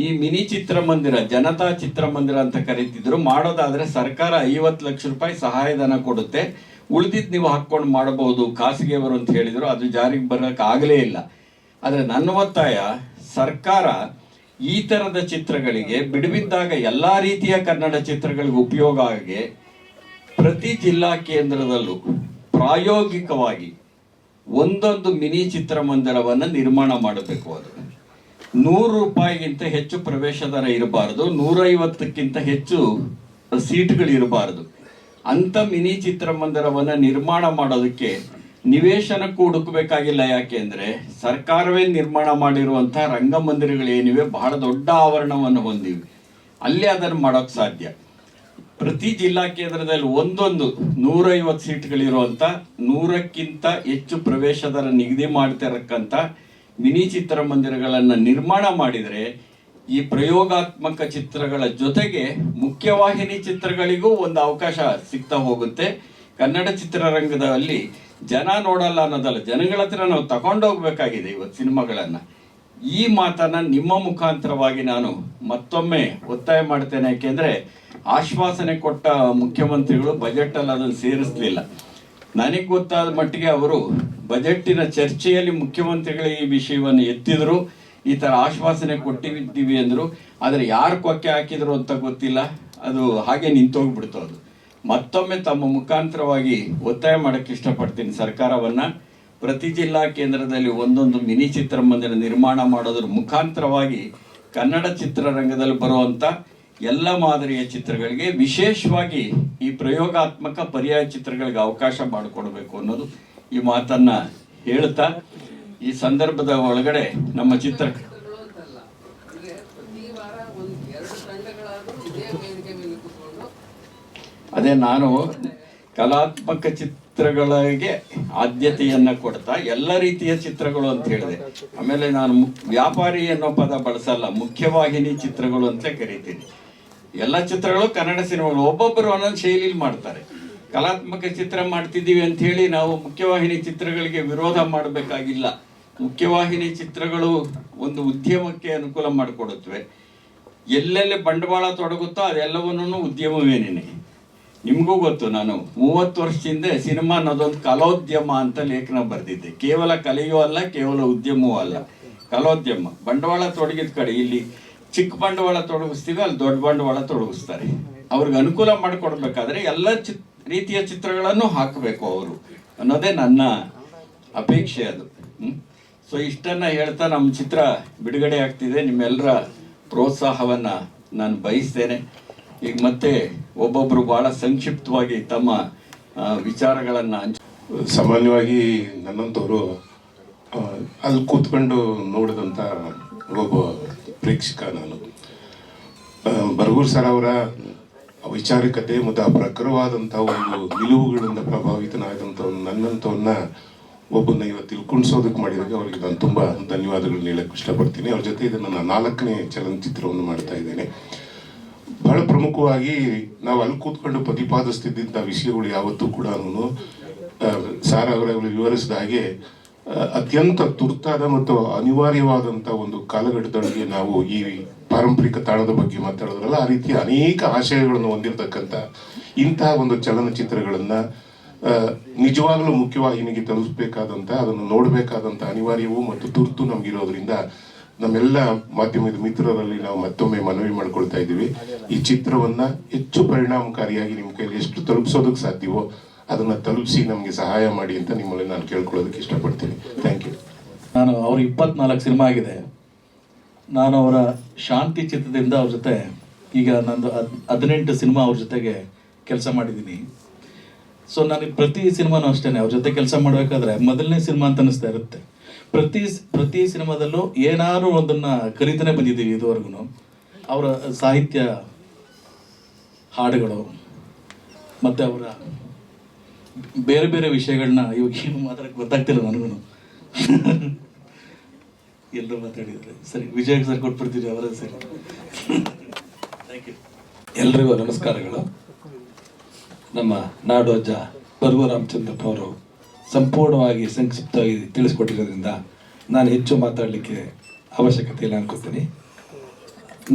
ಈ ಮಿನಿ ಚಿತ್ರಮಂದಿರ, ಜನತಾ ಚಿತ್ರಮಂದಿರ ಅಂತ ಕರೀತಿದ್ರು. ಮಾಡೋದಾದ್ರೆ ಸರ್ಕಾರ ಐವತ್ತು ಲಕ್ಷ ರೂಪಾಯಿ ಸಹಾಯಧನ ಕೊಡುತ್ತೆ. ಉಳಿದಿದ್ದು ನೀವು ಹಾಕ್ಕೊಂಡು ಮಾಡಬಹುದು, ಖಾಸಗಿಯವರು ಅಂತ ಹೇಳಿದರು. ಅದು ಜಾರಿಗೆ ಬರಕ್ ಆಗಲೇ ಇಲ್ಲ. ಆದರೆ ನನ್ನ ಒತ್ತಾಯ, ಸರ್ಕಾರ ಈ ಥರದ ಚಿತ್ರಗಳಿಗೆ, ಬಿಡುವಿದ್ದಾಗ ಎಲ್ಲಾ ರೀತಿಯ ಕನ್ನಡ ಚಿತ್ರಗಳಿಗೆ ಉಪಯೋಗ ಆಗಿ, ಪ್ರತಿ ಜಿಲ್ಲಾ ಕೇಂದ್ರದಲ್ಲೂ ಪ್ರಾಯೋಗಿಕವಾಗಿ ಒಂದೊಂದು ಮಿನಿ ಚಿತ್ರಮಂದಿರವನ್ನು ನಿರ್ಮಾಣ ಮಾಡಬೇಕು ಅದು. ನೂರು ರೂಪಾಯಿಗಿಂತ ಹೆಚ್ಚು ಪ್ರವೇಶ ದರ ಇರಬಾರದು, ನೂರೈವತ್ತಕ್ಕಿಂತ ಹೆಚ್ಚು ಸೀಟ್ಗಳು ಇರಬಾರದು ಅಂತ ಮಿನಿ ಚಿತ್ರಮಂದಿರವನ್ನು ನಿರ್ಮಾಣ ಮಾಡೋದಕ್ಕೆ ನಿವೇಶನಕ್ಕೂ ಹುಡುಕಬೇಕಾಗಿಲ್ಲ ಯಾಕೆ ಅಂದ್ರೆ ಸರ್ಕಾರವೇ ನಿರ್ಮಾಣ ಮಾಡಿರುವಂಥ ರಂಗಮಂದಿರಗಳು ಏನಿವೆ ಬಹಳ ದೊಡ್ಡ ಆವರಣವನ್ನು ಹೊಂದಿವೆ. ಅಲ್ಲಿ ಅದನ್ನು ಮಾಡೋಕ್ ಸಾಧ್ಯ. ಪ್ರತಿ ಜಿಲ್ಲಾ ಕೇಂದ್ರದಲ್ಲಿ ಒಂದೊಂದು ನೂರೈವತ್ತು ಸೀಟ್ಗಳಿರುವಂಥ ನೂರಕ್ಕಿಂತ ಹೆಚ್ಚು ಪ್ರವೇಶ ದರ ನಿಗದಿ ಮಾಡ್ತಿರಕ್ಕಂತ ಮಿನಿ ಚಿತ್ರಮಂದಿರಗಳನ್ನು ನಿರ್ಮಾಣ ಮಾಡಿದರೆ ಈ ಪ್ರಯೋಗಾತ್ಮಕ ಚಿತ್ರಗಳ ಜೊತೆಗೆ ಮುಖ್ಯವಾಹಿನಿ ಚಿತ್ರಗಳಿಗೂ ಒಂದು ಅವಕಾಶ ಸಿಗ್ತಾ ಹೋಗುತ್ತೆ. ಕನ್ನಡ ಚಿತ್ರರಂಗದಲ್ಲಿ ಜನ ನೋಡಲ್ಲ ಅನ್ನೋದಲ್ಲ, ಜನಗಳ ಹತ್ರ ನಾವು ತಗೊಂಡೋಗ್ಬೇಕಾಗಿದೆ ಇವತ್ತು ಸಿನಿಮಾಗಳನ್ನು. ಈ ಮಾತನ್ನು ನಿಮ್ಮ ಮುಖಾಂತರವಾಗಿ ನಾನು ಮತ್ತೊಮ್ಮೆ ಒತ್ತಾಯ ಮಾಡ್ತೇನೆ, ಯಾಕೆಂದರೆ ಆಶ್ವಾಸನೆ ಕೊಟ್ಟ ಮುಖ್ಯಮಂತ್ರಿಗಳು ಬಜೆಟಲ್ಲಿ ಅದನ್ನು ಸೇರಿಸಲಿಲ್ಲ. ನನಗೆ ಗೊತ್ತಾದ ಮಟ್ಟಿಗೆ ಅವರು ಬಜೆಟ್ಟಿನ ಚರ್ಚೆಯಲ್ಲಿ ಮುಖ್ಯಮಂತ್ರಿಗಳು ಈ ವಿಷಯವನ್ನು ಎತ್ತಿದ್ರು. ಈ ಥರ ಆಶ್ವಾಸನೆ ಕೊಟ್ಟಿದ್ದೀವಿ ಅಂದರು. ಆದರೆ ಯಾರು ಕೊಕ್ಕೆ ಹಾಕಿದ್ರು ಅಂತ ಗೊತ್ತಿಲ್ಲ. ಅದು ಹಾಗೆ ನಿಂತೋಗ್ಬಿಡ್ತು ಅದು. ಮತ್ತೊಮ್ಮೆ ತಮ್ಮ ಮುಖಾಂತರವಾಗಿ ಒತ್ತಾಯ ಮಾಡೋಕ್ಕೆ ಇಷ್ಟಪಡ್ತೀನಿ ಸರ್ಕಾರವನ್ನು. ಪ್ರತಿ ಜಿಲ್ಲಾ ಕೇಂದ್ರದಲ್ಲಿ ಒಂದೊಂದು ಮಿನಿ ಚಿತ್ರಮಂದಿರ ನಿರ್ಮಾಣ ಮಾಡೋದ್ರ ಮುಖಾಂತರವಾಗಿ ಕನ್ನಡ ಚಿತ್ರರಂಗದಲ್ಲಿ ಬರುವಂತ ಎಲ್ಲ ಮಾದರಿಯ ಚಿತ್ರಗಳಿಗೆ ವಿಶೇಷವಾಗಿ ಈ ಪ್ರಯೋಗಾತ್ಮಕ ಪರ್ಯಾಯ ಚಿತ್ರಗಳಿಗೆ ಅವಕಾಶ ಮಾಡಿಕೊಡಬೇಕು ಅನ್ನೋದು ಈ ಮಾತನ್ನ ಹೇಳ್ತಾ, ಈ ಸಂದರ್ಭದ ಒಳಗಡೆ ನಮ್ಮ ಚಿತ್ರ ಅದೇ ನಾನು ಕಲಾತ್ಮಕ ಚಿತ್ರಗಳಿಗೆ ಆದ್ಯತೆಯನ್ನ ಕೊಡ್ತಾ ಎಲ್ಲ ರೀತಿಯ ಚಿತ್ರಗಳು ಅಂತ ಹೇಳಿದೆ. ಆಮೇಲೆ ನಾನು ವ್ಯಾಪಾರಿ ಅನ್ನೋ ಪದ ಬಳಸಲ್ಲ, ಮುಖ್ಯವಾಹಿನಿ ಚಿತ್ರಗಳು ಅಂತ ಕರಿತೀನಿ. ಎಲ್ಲ ಚಿತ್ರಗಳು ಕನ್ನಡ ಸಿನಿಮಾಗಳು. ಒಬ್ಬೊಬ್ಬರು ಒಂದೊಂದು ಶೈಲಿಲಿ ಮಾಡ್ತಾರೆ. ಕಲಾತ್ಮಕ ಚಿತ್ರ ಮಾಡ್ತಿದ್ದೀವಿ ಅಂತ ಹೇಳಿ ನಾವು ಮುಖ್ಯವಾಹಿನಿ ಚಿತ್ರಗಳಿಗೆ ವಿರೋಧ ಮಾಡಬೇಕಾಗಿಲ್ಲ. ಮುಖ್ಯವಾಹಿನಿ ಚಿತ್ರಗಳು ಒಂದು ಉದ್ಯಮಕ್ಕೆ ಅನುಕೂಲ ಮಾಡಿಕೊಡುತ್ತವೆ. ಎಲ್ಲೆಲ್ಲಿ ಬಂಡವಾಳ ತೊಡಗುತ್ತೋ ಅದೆಲ್ಲವನ್ನೂ ಉದ್ಯಮವೇನೇನೆ. ನಿಮಗೂ ಗೊತ್ತು, ನಾನು ಮೂವತ್ತು ವರ್ಷದಿಂದ ಸಿನಿಮಾ ಅನ್ನೋದೊಂದು ಕಲೋದ್ಯಮ ಅಂತ ಲೇಖನ ಬರೆದಿದ್ದೆ. ಕೇವಲ ಕಲೆಯೂ ಅಲ್ಲ, ಕೇವಲ ಉದ್ಯಮವೂ ಅಲ್ಲ. ಕಲೋದ್ಯಮ. ಬಂಡವಾಳ ತೊಡಗಿದ ಕಡೆ ಇಲ್ಲಿ ಚಿಕ್ಕ ಬಂಡವಾಳ ತೊಡಗಿಸ್ತೀವಿ, ಅಲ್ಲಿ ದೊಡ್ಡ ಬಂಡವಾಳ ತೊಡಗಿಸ್ತಾರೆ. ಅವ್ರಿಗೆ ಅನುಕೂಲ ಮಾಡಿಕೊಡ್ಬೇಕಾದ್ರೆ ಎಲ್ಲ ಚಿತ್, ರೀತಿಯ ಚಿತ್ರಗಳನ್ನು ಹಾಕಬೇಕು ಅವರು. ಅನ್ನೋದೇ ನನ್ನ ಅಪೇಕ್ಷೆ ಅದು. ಸೊ ಇಷ್ಟನ್ನ ಹೇಳ್ತಾ ನಮ್ಮ ಚಿತ್ರ ಬಿಡುಗಡೆ ಆಗ್ತಿದೆ. ನಿಮ್ಮೆಲ್ಲರ ಪ್ರೋತ್ಸಾಹವನ್ನ ನಾನು ಬಯಸ್ತೇನೆ. ಈಗ ಮತ್ತೆ ಒಬ್ಬೊಬ್ಬರು ಬಹಳ ಸಂಕ್ಷಿಪ್ತವಾಗಿ ತಮ್ಮ ವಿಚಾರಗಳನ್ನು ವಿಚಾರಗಳನ್ನ ಸಾಮಾನ್ಯವಾಗಿ ನನ್ನಂತವರು ಅಲ್ಲಿ ಕೂತ್ಕೊಂಡು ನೋಡಿದಂಥ ಒಬ್ಬ ಪ್ರೇಕ್ಷಕ ನಾನು ಬರಗೂರು ಸರ್ ಅವರ ವೈಚಾರಿಕತೆ ಮತ್ತು ಆ ಪ್ರಖರವಾದಂಥ ಒಂದು ನಿಲುವುಗಳಿಂದ ಪ್ರಭಾವಿತನಾದಂಥ ನನ್ನಂಥವನ್ನ ಒಬ್ಬನ್ನ ಇವತ್ತು ತಿಳ್ಕೊಂಡಿಸೋದಕ್ಕೆ ಮಾಡಿದಾಗ ಅವರಿಗೆ ನಾನು ತುಂಬ ಧನ್ಯವಾದಗಳನ್ನ ಹೇಳಕ್ಕೆ ಇಷ್ಟಪಡ್ತೀನಿ. ಅವ್ರ ಜೊತೆ ಇದನ್ನು ನಾನು ನಾಲ್ಕನೇ ಚಲನಚಿತ್ರವನ್ನು ಮಾಡ್ತಾ ಇದ್ದೇನೆ. ಬಹಳ ಪ್ರಮುಖವಾಗಿ ನಾವು ಅಲ್ಲಿ ಕೂತ್ಕೊಂಡು ಪ್ರತಿಪಾದಿಸ್ತಿದ್ದಂಥ ವಿಷಯಗಳು ಯಾವತ್ತೂ ಕೂಡ ಸಾರ್ ಅವರ ವಿವರಿಸಿದ ಹಾಗೆ ಅತ್ಯಂತ ತುರ್ತಾದ ಮತ್ತು ಅನಿವಾರ್ಯವಾದಂತ ಒಂದು ಕಾಲಘಟ್ಟದೊಳಗೆ ನಾವು ಈ ಪಾರಂಪರಿಕ ತಾಣದ ಬಗ್ಗೆ ಮಾತಾಡೋದ್ರಲ್ಲ, ಆ ರೀತಿಯ ಅನೇಕ ಆಶಯಗಳನ್ನು ಹೊಂದಿರತಕ್ಕಂಥ ಇಂತಹ ಒಂದು ಚಲನಚಿತ್ರಗಳನ್ನ ನಿಜವಾಗಲೂ ಮುಖ್ಯವಾಹಿನಿಗೆ ತಲುಪಬೇಕಾದಂತ ಅದನ್ನು ನೋಡಬೇಕಾದಂತ ಅನಿವಾರ್ಯವೂ ಮತ್ತು ತುರ್ತು ನಮಗಿರೋದ್ರಿಂದ ನಮ್ಮೆಲ್ಲ ಮಾಧ್ಯಮದ ಮಿತ್ರರಲ್ಲಿ ನಾವು ಮತ್ತೊಮ್ಮೆ ಮನವಿ ಮಾಡ್ಕೊಳ್ತಾ ಇದ್ದೀವಿ. ಈ ಚಿತ್ರವನ್ನ ಹೆಚ್ಚು ಪರಿಣಾಮಕಾರಿಯಾಗಿ ನಿಮ್ಮ ಕೈಯಲ್ಲಿ ಎಷ್ಟು ತಲುಪಿಸೋದಕ್ಕೆ ಸಾಧ್ಯವೋ ಅದನ್ನ ತಲುಪಿಸಿ ನಮಗೆ ಸಹಾಯ ಮಾಡಿ ಅಂತ ನಿಮ್ಮಲ್ಲಿ ನಾನು ಕೇಳ್ಕೊಳ್ಳೋದಕ್ಕೆ ಇಷ್ಟಪಡ್ತೀನಿ. ಥ್ಯಾಂಕ್ ಯು ನಾನು ಅವ್ರ ಇಪ್ಪತ್ನಾಲ್ಕು ಸಿನಿಮಾ ಆಗಿದೆ. ನಾನು ಅವರ ಶಾಂತಿ ಚಿತ್ರದಿಂದ ಅವ್ರ ಜೊತೆ ಈಗ ನಂದು ಹದ್, ಹದಿನೆಂಟು ಸಿನಿಮಾ ಅವ್ರ ಜೊತೆಗೆ ಕೆಲಸ ಮಾಡಿದ್ದೀನಿ. ಸೊ ನನಗೆ ಪ್ರತಿ ಸಿನಿಮಾನು ಅಷ್ಟೇ ಅವ್ರ ಜೊತೆ ಕೆಲಸ ಮಾಡಬೇಕಾದ್ರೆ ಮೊದಲನೇ ಸಿನಿಮಾ ಅಂತ ಅನಿಸ್ತಾ ಇರುತ್ತೆ. ಪ್ರತಿ ಪ್ರತಿ ಸಿನಿಮಾದಲ್ಲೂ ಏನಾದ್ರು ಒಂದನ್ನು ಕಲಿತಾನೆ ಬಂದಿದ್ದೀವಿ ಇದುವರೆಗೂ ಅವರ ಸಾಹಿತ್ಯ ಹಾಡುಗಳು, ಮತ್ತು ಅವರ ಬೇರೆ ಬೇರೆ ವಿಷಯಗಳನ್ನ ಇವಾಗ ಏನು ಮಾತಾಡಕ್ಕೆ ಗೊತ್ತಾಗ್ತಿಲ್ಲ ನನಗೂ ಎಲ್ಲರೂ ಮಾತಾಡಿದ್ದಾರೆ. ಸರಿ, ವಿಜಯ್ ಸರ್ ಕೊಟ್ಬಿಡ್ತೀರಿ ಅವರ ಸರಿ. ಥ್ಯಾಂಕ್ ಯು ಎಲ್ರಿಗೂ ನಮಸ್ಕಾರಗಳು. ನಮ್ಮ ನಾಡೋಜ ರಾಮಚಂದ್ರಪ್ಪ ಅವರು ಸಂಪೂರ್ಣವಾಗಿ ಸಂಕ್ಷಿಪ್ತವಾಗಿ ತಿಳಿಸ್ಕೊಟ್ಟಿರೋದ್ರಿಂದ ನಾನು ಹೆಚ್ಚು ಮಾತಾಡಲಿಕ್ಕೆ ಅವಶ್ಯಕತೆ ಇಲ್ಲ ಅನ್ಕೋತೀನಿ.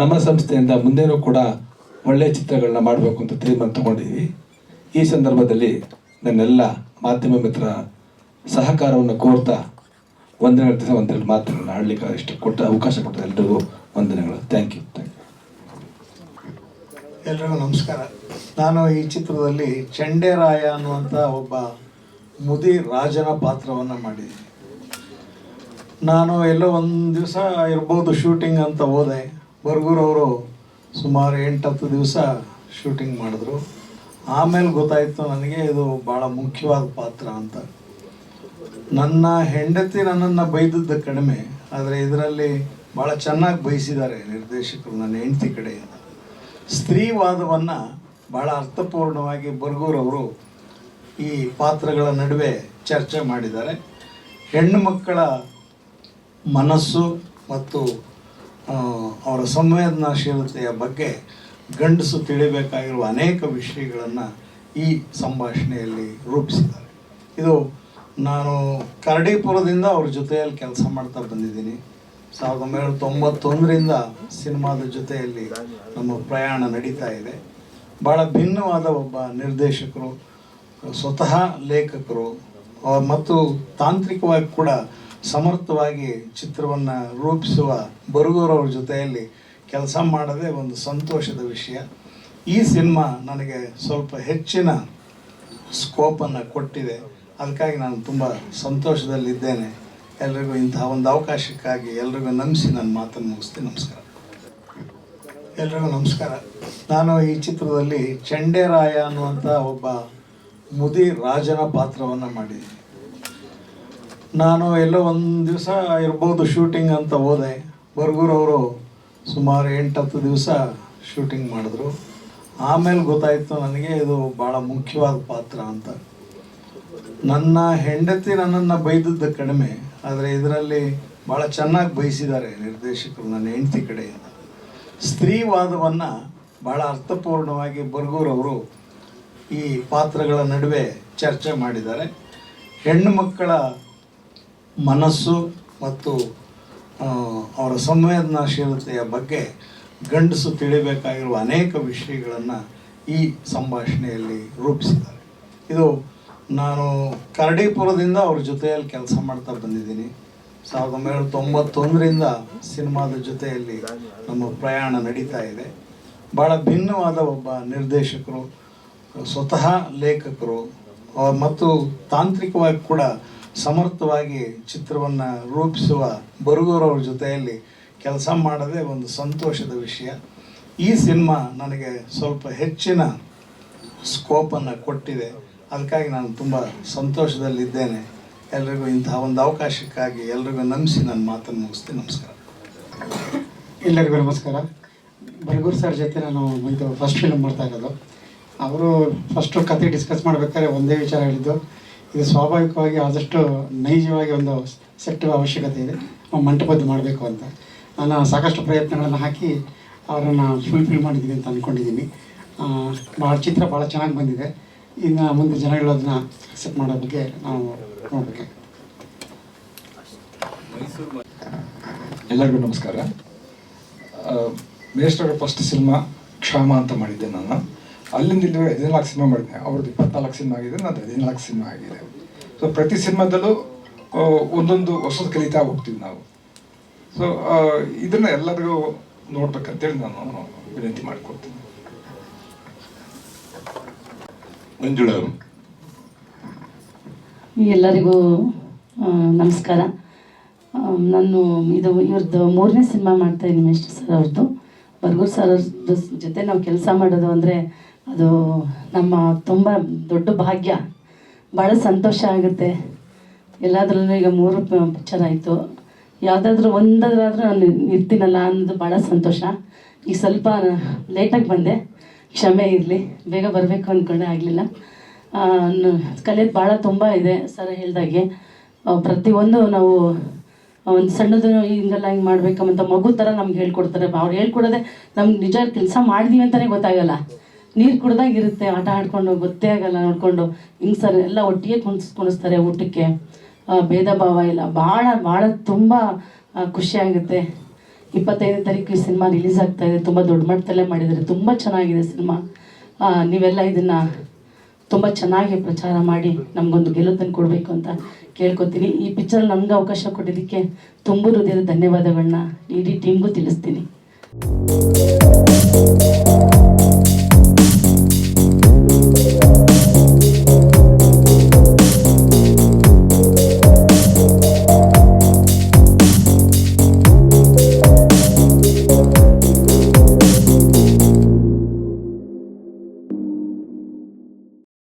ನಮ್ಮ ಸಂಸ್ಥೆಯಿಂದ ಮುಂದೇನೂ ಕೂಡ ಒಳ್ಳೆಯ ಚಿತ್ರಗಳನ್ನ ಮಾಡಬೇಕು ಅಂತ ತೀರ್ಮಾನ ತಗೊಂಡಿದ್ವಿ. ಈ ಸಂದರ್ಭದಲ್ಲಿ ನನ್ನೆಲ್ಲ ಮಾಧ್ಯಮ ಮಿತ್ರ ಸಹಕಾರವನ್ನು ಕೋರ್ತಾ ಒಂದೆರಡು ದಿವಸ ಒಂದೆರಡು ಮಾತುಗಳನ್ನ ಆಡಲಿಕ್ಕೆ ಇಷ್ಟು ಕೊಟ್ಟ ಅವಕಾಶ ಕೊಟ್ಟ ಎಲ್ರಿಗೂ ವಂದನೆಗಳು. ಥ್ಯಾಂಕ್ ಯು ಥ್ಯಾಂಕ್ ಯು ಎಲ್ರಿಗೂ ನಮಸ್ಕಾರ. ನಾನು ಈ ಚಿತ್ರದಲ್ಲಿ ಚಂಡೇರಾಯ ಅನ್ನುವಂಥ ಒಬ್ಬ ಮುದಿ ರಾಜನ ಪಾತ್ರವನ್ನು ಮಾಡಿದ್ದೀನಿ. ನಾನು ಎಲ್ಲೋ ಒಂದು ದಿವಸ ಇರ್ಬೋದು ಶೂಟಿಂಗ್ ಅಂತ ಹೋದೆ. ಬರ್ಗೂರವರು ಸುಮಾರು ಎಂಟತ್ತು ದಿವಸ ಶೂಟಿಂಗ್ ಮಾಡಿದ್ರು. ಆಮೇಲೆ ಗೊತ್ತಾಯಿತು ನನಗೆ ಇದು ಭಾಳ ಮುಖ್ಯವಾದ ಪಾತ್ರ ಅಂತ. ನನ್ನ ಹೆಂಡತಿ ನನ್ನನ್ನು ಬೈದದ್ದು ಕಡಿಮೆ, ಆದರೆ ಇದರಲ್ಲಿ ಭಾಳ ಚೆನ್ನಾಗಿ ಬಯಸಿದ್ದಾರೆ ನಿರ್ದೇಶಕರು ನನ್ನ ಹೆಂಡತಿ ಕಡೆಯಿಂದ ಸ್ತ್ರೀವಾದವನ್ನು ಭಾಳ ಅರ್ಥಪೂರ್ಣವಾಗಿ ಬರ್ಗೂರವರು ಈ ಪಾತ್ರಗಳ ನಡುವೆ ಚರ್ಚೆ ಮಾಡಿದ್ದಾರೆ. ಹೆಣ್ಣು ಮಕ್ಕಳ ಮನಸ್ಸು ಮತ್ತು ಅವರ ಸಂವೇದನಾಶೀಲತೆಯ ಬಗ್ಗೆ ಗಂಡಸು ತಿಳಿಬೇಕಾಗಿರುವ ಅನೇಕ ವಿಷಯಗಳನ್ನು ಈ ಸಂಭಾಷಣೆಯಲ್ಲಿ ರೂಪಿಸಿದ್ದಾರೆ. ಇದು ನಾನು ಕರಡಿಪುರದಿಂದ ಅವ್ರ ಜೊತೆಯಲ್ಲಿ ಕೆಲಸ ಮಾಡ್ತಾ ಬಂದಿದ್ದೀನಿ. ಸಾವಿರದ ಒಂಬೈನೂರ ತೊಂಬತ್ತೊಂದರಿಂದ ಸಿನಿಮಾದ ಜೊತೆಯಲ್ಲಿ ನಮ್ಮ ಪ್ರಯಾಣ ನಡೀತಾ ಇದೆ. ಭಾಳ ಭಿನ್ನವಾದ ಒಬ್ಬ ನಿರ್ದೇಶಕರು, ಸ್ವತಃ ಲೇಖಕರು ಮತ್ತು ತಾಂತ್ರಿಕವಾಗಿ ಕೂಡ ಸಮರ್ಥವಾಗಿ ಚಿತ್ರವನ್ನು ರೂಪಿಸುವ ಬರುಗೂರವ್ರ ಜೊತೆಯಲ್ಲಿ ಕೆಲಸ ಮಾಡೋದೇ ಒಂದು ಸಂತೋಷದ ವಿಷಯ. ಈ ಸಿನಿಮಾ ನನಗೆ ಸ್ವಲ್ಪ ಹೆಚ್ಚಿನ ಸ್ಕೋಪನ್ನು ಕೊಟ್ಟಿದೆ. ಅದಕ್ಕಾಗಿ ನಾನು ತುಂಬ ಸಂತೋಷದಲ್ಲಿದ್ದೇನೆ. ಎಲ್ರಿಗೂ ಇಂತಹ ಒಂದು ಅವಕಾಶಕ್ಕಾಗಿ ಎಲ್ರಿಗೂ ನಂಬಿಸಿ ನನ್ನ ಮಾತನ್ನು ಮುಗಿಸ್ತೀನಿ. ನಮಸ್ಕಾರ. ಎಲ್ರಿಗೂ ನಮಸ್ಕಾರ. ನಾನು ಈ ಚಿತ್ರದಲ್ಲಿ ಚಂಡೇರಾಯ ಅನ್ನುವಂಥ ಒಬ್ಬ ಮುದಿ ರಾಜನ ಪಾತ್ರವನ್ನು ಮಾಡಿದ್ದೀನಿ. ನಾನು ಎಲ್ಲೋ ಒಂದು ದಿವಸ ಇರ್ಬೋದು ಶೂಟಿಂಗ್ ಅಂತ ಹೋದೆ. ಬರ್ಗೂರವರು ಸುಮಾರು ಎಂಟು ಹತ್ತು ದಿವಸ ಶೂಟಿಂಗ್ ಮಾಡಿದ್ರು. ಆಮೇಲೆ ಗೊತ್ತಾಯಿತು ನನಗೆ ಇದು ಭಾಳ ಮುಖ್ಯವಾದ ಪಾತ್ರ ಅಂತ. ನನ್ನ ಹೆಂಡತಿ ನನ್ನನ್ನು ಬೈದದ್ದು ಕಡಿಮೆ, ಆದರೆ ಇದರಲ್ಲಿ ಭಾಳ ಚೆನ್ನಾಗಿ ಬಯಸಿದ್ದಾರೆ ನಿರ್ದೇಶಕರು ನನ್ನ ಹೆಂಡತಿ ಕಡೆಯಿಂದ ಸ್ತ್ರೀವಾದವನ್ನು ಭಾಳ ಅರ್ಥಪೂರ್ಣವಾಗಿ ಬರ್ಗೂರವರು ಈ ಪಾತ್ರಗಳ ನಡುವೆ ಚರ್ಚೆ ಮಾಡಿದ್ದಾರೆ. ಹೆಣ್ಣು ಮಕ್ಕಳ ಮನಸ್ಸು ಮತ್ತು ಅವರ ಸಂವೇದನಾಶೀಲತೆಯ ಬಗ್ಗೆ ಗಂಡಸು ತಿಳಿಬೇಕಾಗಿರುವ ಅನೇಕ ವಿಷಯಗಳನ್ನು ಈ ಸಂಭಾಷಣೆಯಲ್ಲಿ ರೂಪಿಸಿದ್ದಾರೆ. ಇದು ನಾನು ಕರಡಿಪುರದಿಂದ ಅವ್ರ ಜೊತೆಯಲ್ಲಿ ಕೆಲಸ ಮಾಡ್ತಾ ಬಂದಿದ್ದೀನಿ. ಸಾವಿರದ ಒಂಬೈನೂರ ತೊಂಬತ್ತೊಂದರಿಂದ ಸಿನಿಮಾದ ಜೊತೆಯಲ್ಲಿ ನಮ್ಮ ಪ್ರಯಾಣ ನಡೀತಾ ಇದೆ. ಭಾಳ ಭಿನ್ನವಾದ ಒಬ್ಬ ನಿರ್ದೇಶಕರು, ಸ್ವತಃ ಲೇಖಕರು ಮತ್ತು ತಾಂತ್ರಿಕವಾಗಿ ಕೂಡ ಸಮರ್ಥವಾಗಿ ಚಿತ್ರವನ್ನು ರೂಪಿಸುವ ಬರುಗೂರವ್ರ ಜೊತೆಯಲ್ಲಿ ಕೆಲಸ ಮಾಡೋದೇ ಒಂದು ಸಂತೋಷದ ವಿಷಯ. ಈ ಸಿನಿಮಾ ನನಗೆ ಸ್ವಲ್ಪ ಹೆಚ್ಚಿನ ಸ್ಕೋಪನ್ನು ಕೊಟ್ಟಿದೆ. ಅದಕ್ಕಾಗಿ ನಾನು ತುಂಬ ಸಂತೋಷದಲ್ಲಿದ್ದೇನೆ. ಎಲ್ರಿಗೂ ಇಂತಹ ಒಂದು ಅವಕಾಶಕ್ಕಾಗಿ ಎಲ್ರಿಗೂ ನಂಬಿಸಿ ನನ್ನ ಮಾತನ್ನು ಮುಗಿಸ್ತೀನಿ. ನಮಸ್ಕಾರ. ಎಲ್ಲರಿಗೂ ನಮಸ್ಕಾರ. ಬರಗೂರು ಸರ್ ಜೊತೆ ನಾನು ಇದು ಫಸ್ಟ್ ಫಿಲ್ಮ್ ಮಾಡ್ತಾ ಇರೋದು. ಅವರು ಫಸ್ಟು ಕತೆ ಡಿಸ್ಕಸ್ ಮಾಡ್ಬೇಕಾದ್ರೆ ಒಂದೇ ವಿಚಾರ ಹೇಳಿದ್ದು. ಇದು ಸ್ವಾಭಾವಿಕವಾಗಿ ಆದಷ್ಟು ನೈಜವಾಗಿ ಒಂದು ಸೆಟ್ ಅವಶ್ಯಕತೆ ಇದೆ. ಮಂಟಪದ್ದು ಮಾಡಬೇಕು ಅಂತ. ನಾನು ಸಾಕಷ್ಟು ಪ್ರಯತ್ನಗಳನ್ನು ಹಾಕಿ ಅವರನ್ನು ಫುಲ್ಫಿಲ್ ಮಾಡಿದ್ದೀನಿ ಅಂತ ಅಂದ್ಕೊಂಡಿದ್ದೀನಿ ಭಾಳ ಚಿತ್ರ ಭಾಳ ಚೆನ್ನಾಗಿ ಬಂದಿದೆ. ಇನ್ನು ಮುಂದೆ ಜನಗಳು ಅದನ್ನ ಅಕ್ಸೆಪ್ಟ್ ಮಾಡೋ ಬಗ್ಗೆ ನಾವು ನೋಡಬೇಕು. ಎಲ್ಲರಿಗೂ ನಮಸ್ಕಾರ. ಮೇಸ್ಟರ್ ಫಸ್ಟ್ ಸಿನಿಮಾ ಕ್ಷಾಮ ಅಂತ ಮಾಡಿದ್ದೆ ನಾನು. ಅಲ್ಲಿಂದ ಇಲ್ಲಿ ಹದಿನಾಲ್ಕು ಸಿನಿಮಾ ಮಾಡಿದ್ದೆ ಅವ್ರದ್ದು ಇಪ್ಪತ್ನಾಲ್ಕು ಸಿನಿಮಾ ಆಗಿದೆ ನಾನು ಹದಿನಾಲ್ಕು ಸಿನಿಮಾ ಆಗಿದೆ. ಸೊ ಪ್ರತಿ ಸಿನಿಮಾದಲ್ಲೂ ಒಂದೊಂದು ಹೊಸದು ಕಲಿತಾ ಹೋಗ್ತೀವಿ ನಾವು. ಸೊ ಇದನ್ನು ಎಲ್ಲರಿಗೂ ನೋಡ್ಬೇಕಂತೇಳಿ ನಾನು ವಿನಂತಿ ಮಾಡ್ಕೊಳ್ತೀನಿ. ಮಂಜುಳಾ ಅವರು. ಎಲ್ಲರಿಗೂ ನಮಸ್ಕಾರ. ನಾನು ಇದು ಇವ್ರದ್ದು ಮೂರನೇ ಸಿನಿಮಾ ಮಾಡ್ತಾ ಇದ್ದೀನಿ ಮಿಸ್ಟರ್ ಸರ್ ಅವ್ರದ್ದು. ಬರ್ಗೂರ್ ಸರ್ ಅವ್ರದ್ದು ಜೊತೆ ನಾವು ಕೆಲಸ ಮಾಡೋದು ಅಂದರೆ ಅದು ನಮ್ಮ ತುಂಬ ದೊಡ್ಡ ಭಾಗ್ಯ. ಭಾಳ ಸಂತೋಷ ಆಗುತ್ತೆ. ಎಲ್ಲಾದ್ರಲ್ಲೂ ಈಗ ಮೂರು ಪಿಕ್ಚರ್ ಆಯಿತು. ಯಾವುದಾದ್ರೂ ಒಂದಾದ್ರೂ ನಾನು ಇರ್ತೀನಲ್ಲ ಅನ್ನೋದು ಭಾಳ ಸಂತೋಷ. ಈಗ ಸ್ವಲ್ಪ ಲೇಟಾಗಿ ಬಂದೆ. ಕ್ಷಮೆ ಇರಲಿ. ಬೇಗ ಬರಬೇಕು ಅಂದ್ಕೊಂಡೆ ಆಗಲಿಲ್ಲ. ಕಲಿಯೋದು ಭಾಳ ತುಂಬ ಇದೆ ಸರ್ ಹೇಳ್ದಾಗೆ. ಪ್ರತಿಯೊಂದು ನಾವು ಒಂದು ಸಣ್ಣದು ಹಿಂಗೆಲ್ಲ ಹಿಂಗೆ ಮಾಡಬೇಕಂತ ಮಗು ಥರ ನಮ್ಗೆ ಹೇಳ್ಕೊಡ್ತಾರೆ. ಅವ್ರು ಹೇಳ್ಕೊಡೋದೆ ನಮ್ಗೆ ನಿಜ ಕೆಲಸ ಮಾಡಿದೀವಿ ಅಂತಲೇ ಗೊತ್ತಾಗಲ್ಲ. ನೀರು ಕುಡ್ದಾಗ ಇರುತ್ತೆ, ಆಟ ಆಡ್ಕೊಂಡು, ಗೊತ್ತೇ ಆಗಲ್ಲ ನೋಡಿಕೊಂಡು. ಹಿಂಗೆ ಸರ್ ಎಲ್ಲ ಒಟ್ಟಿಗೆ ಕುಣಿಸ್, ಕುಣಿಸ್ತಾರೆ ಊಟಕ್ಕೆ. ಭೇದ ಭಾವ ಇಲ್ಲ. ಭಾಳ ಭಾಳ ತುಂಬ ಖುಷಿಯಾಗುತ್ತೆ ಇಪ್ಪತ್ತೈದನೇ ತಾರೀಕು ಈ ಸಿನಿಮಾ ರಿಲೀಸ್ ಆಗ್ತಾ ಇದೆ. ತುಂಬ ದೊಡ್ಡ ಮಟ್ಟದಲ್ಲೇ ಮಾಡಿದ್ದಾರೆ. ತುಂಬ ಚೆನ್ನಾಗಿದೆ ಸಿನಿಮಾ. ನೀವೆಲ್ಲ ಇದನ್ನು ತುಂಬ ಚೆನ್ನಾಗಿ ಪ್ರಚಾರ ಮಾಡಿ ನಮಗೊಂದು ಗೆಲುವು ಕೊಡಬೇಕು ಅಂತ ಕೇಳ್ಕೊತೀನಿ. ಈ ಪಿಕ್ಚರ್ ನಮ್ಗೆ ಅವಕಾಶ ಕೊಟ್ಟಿದ್ದಕ್ಕೆ ತುಂಬ ಹೃದಯದ ಧನ್ಯವಾದಗಳನ್ನ ಇಡೀ ಟೀಮ್ಗೂ ತಿಳಿಸ್ತೀನಿ.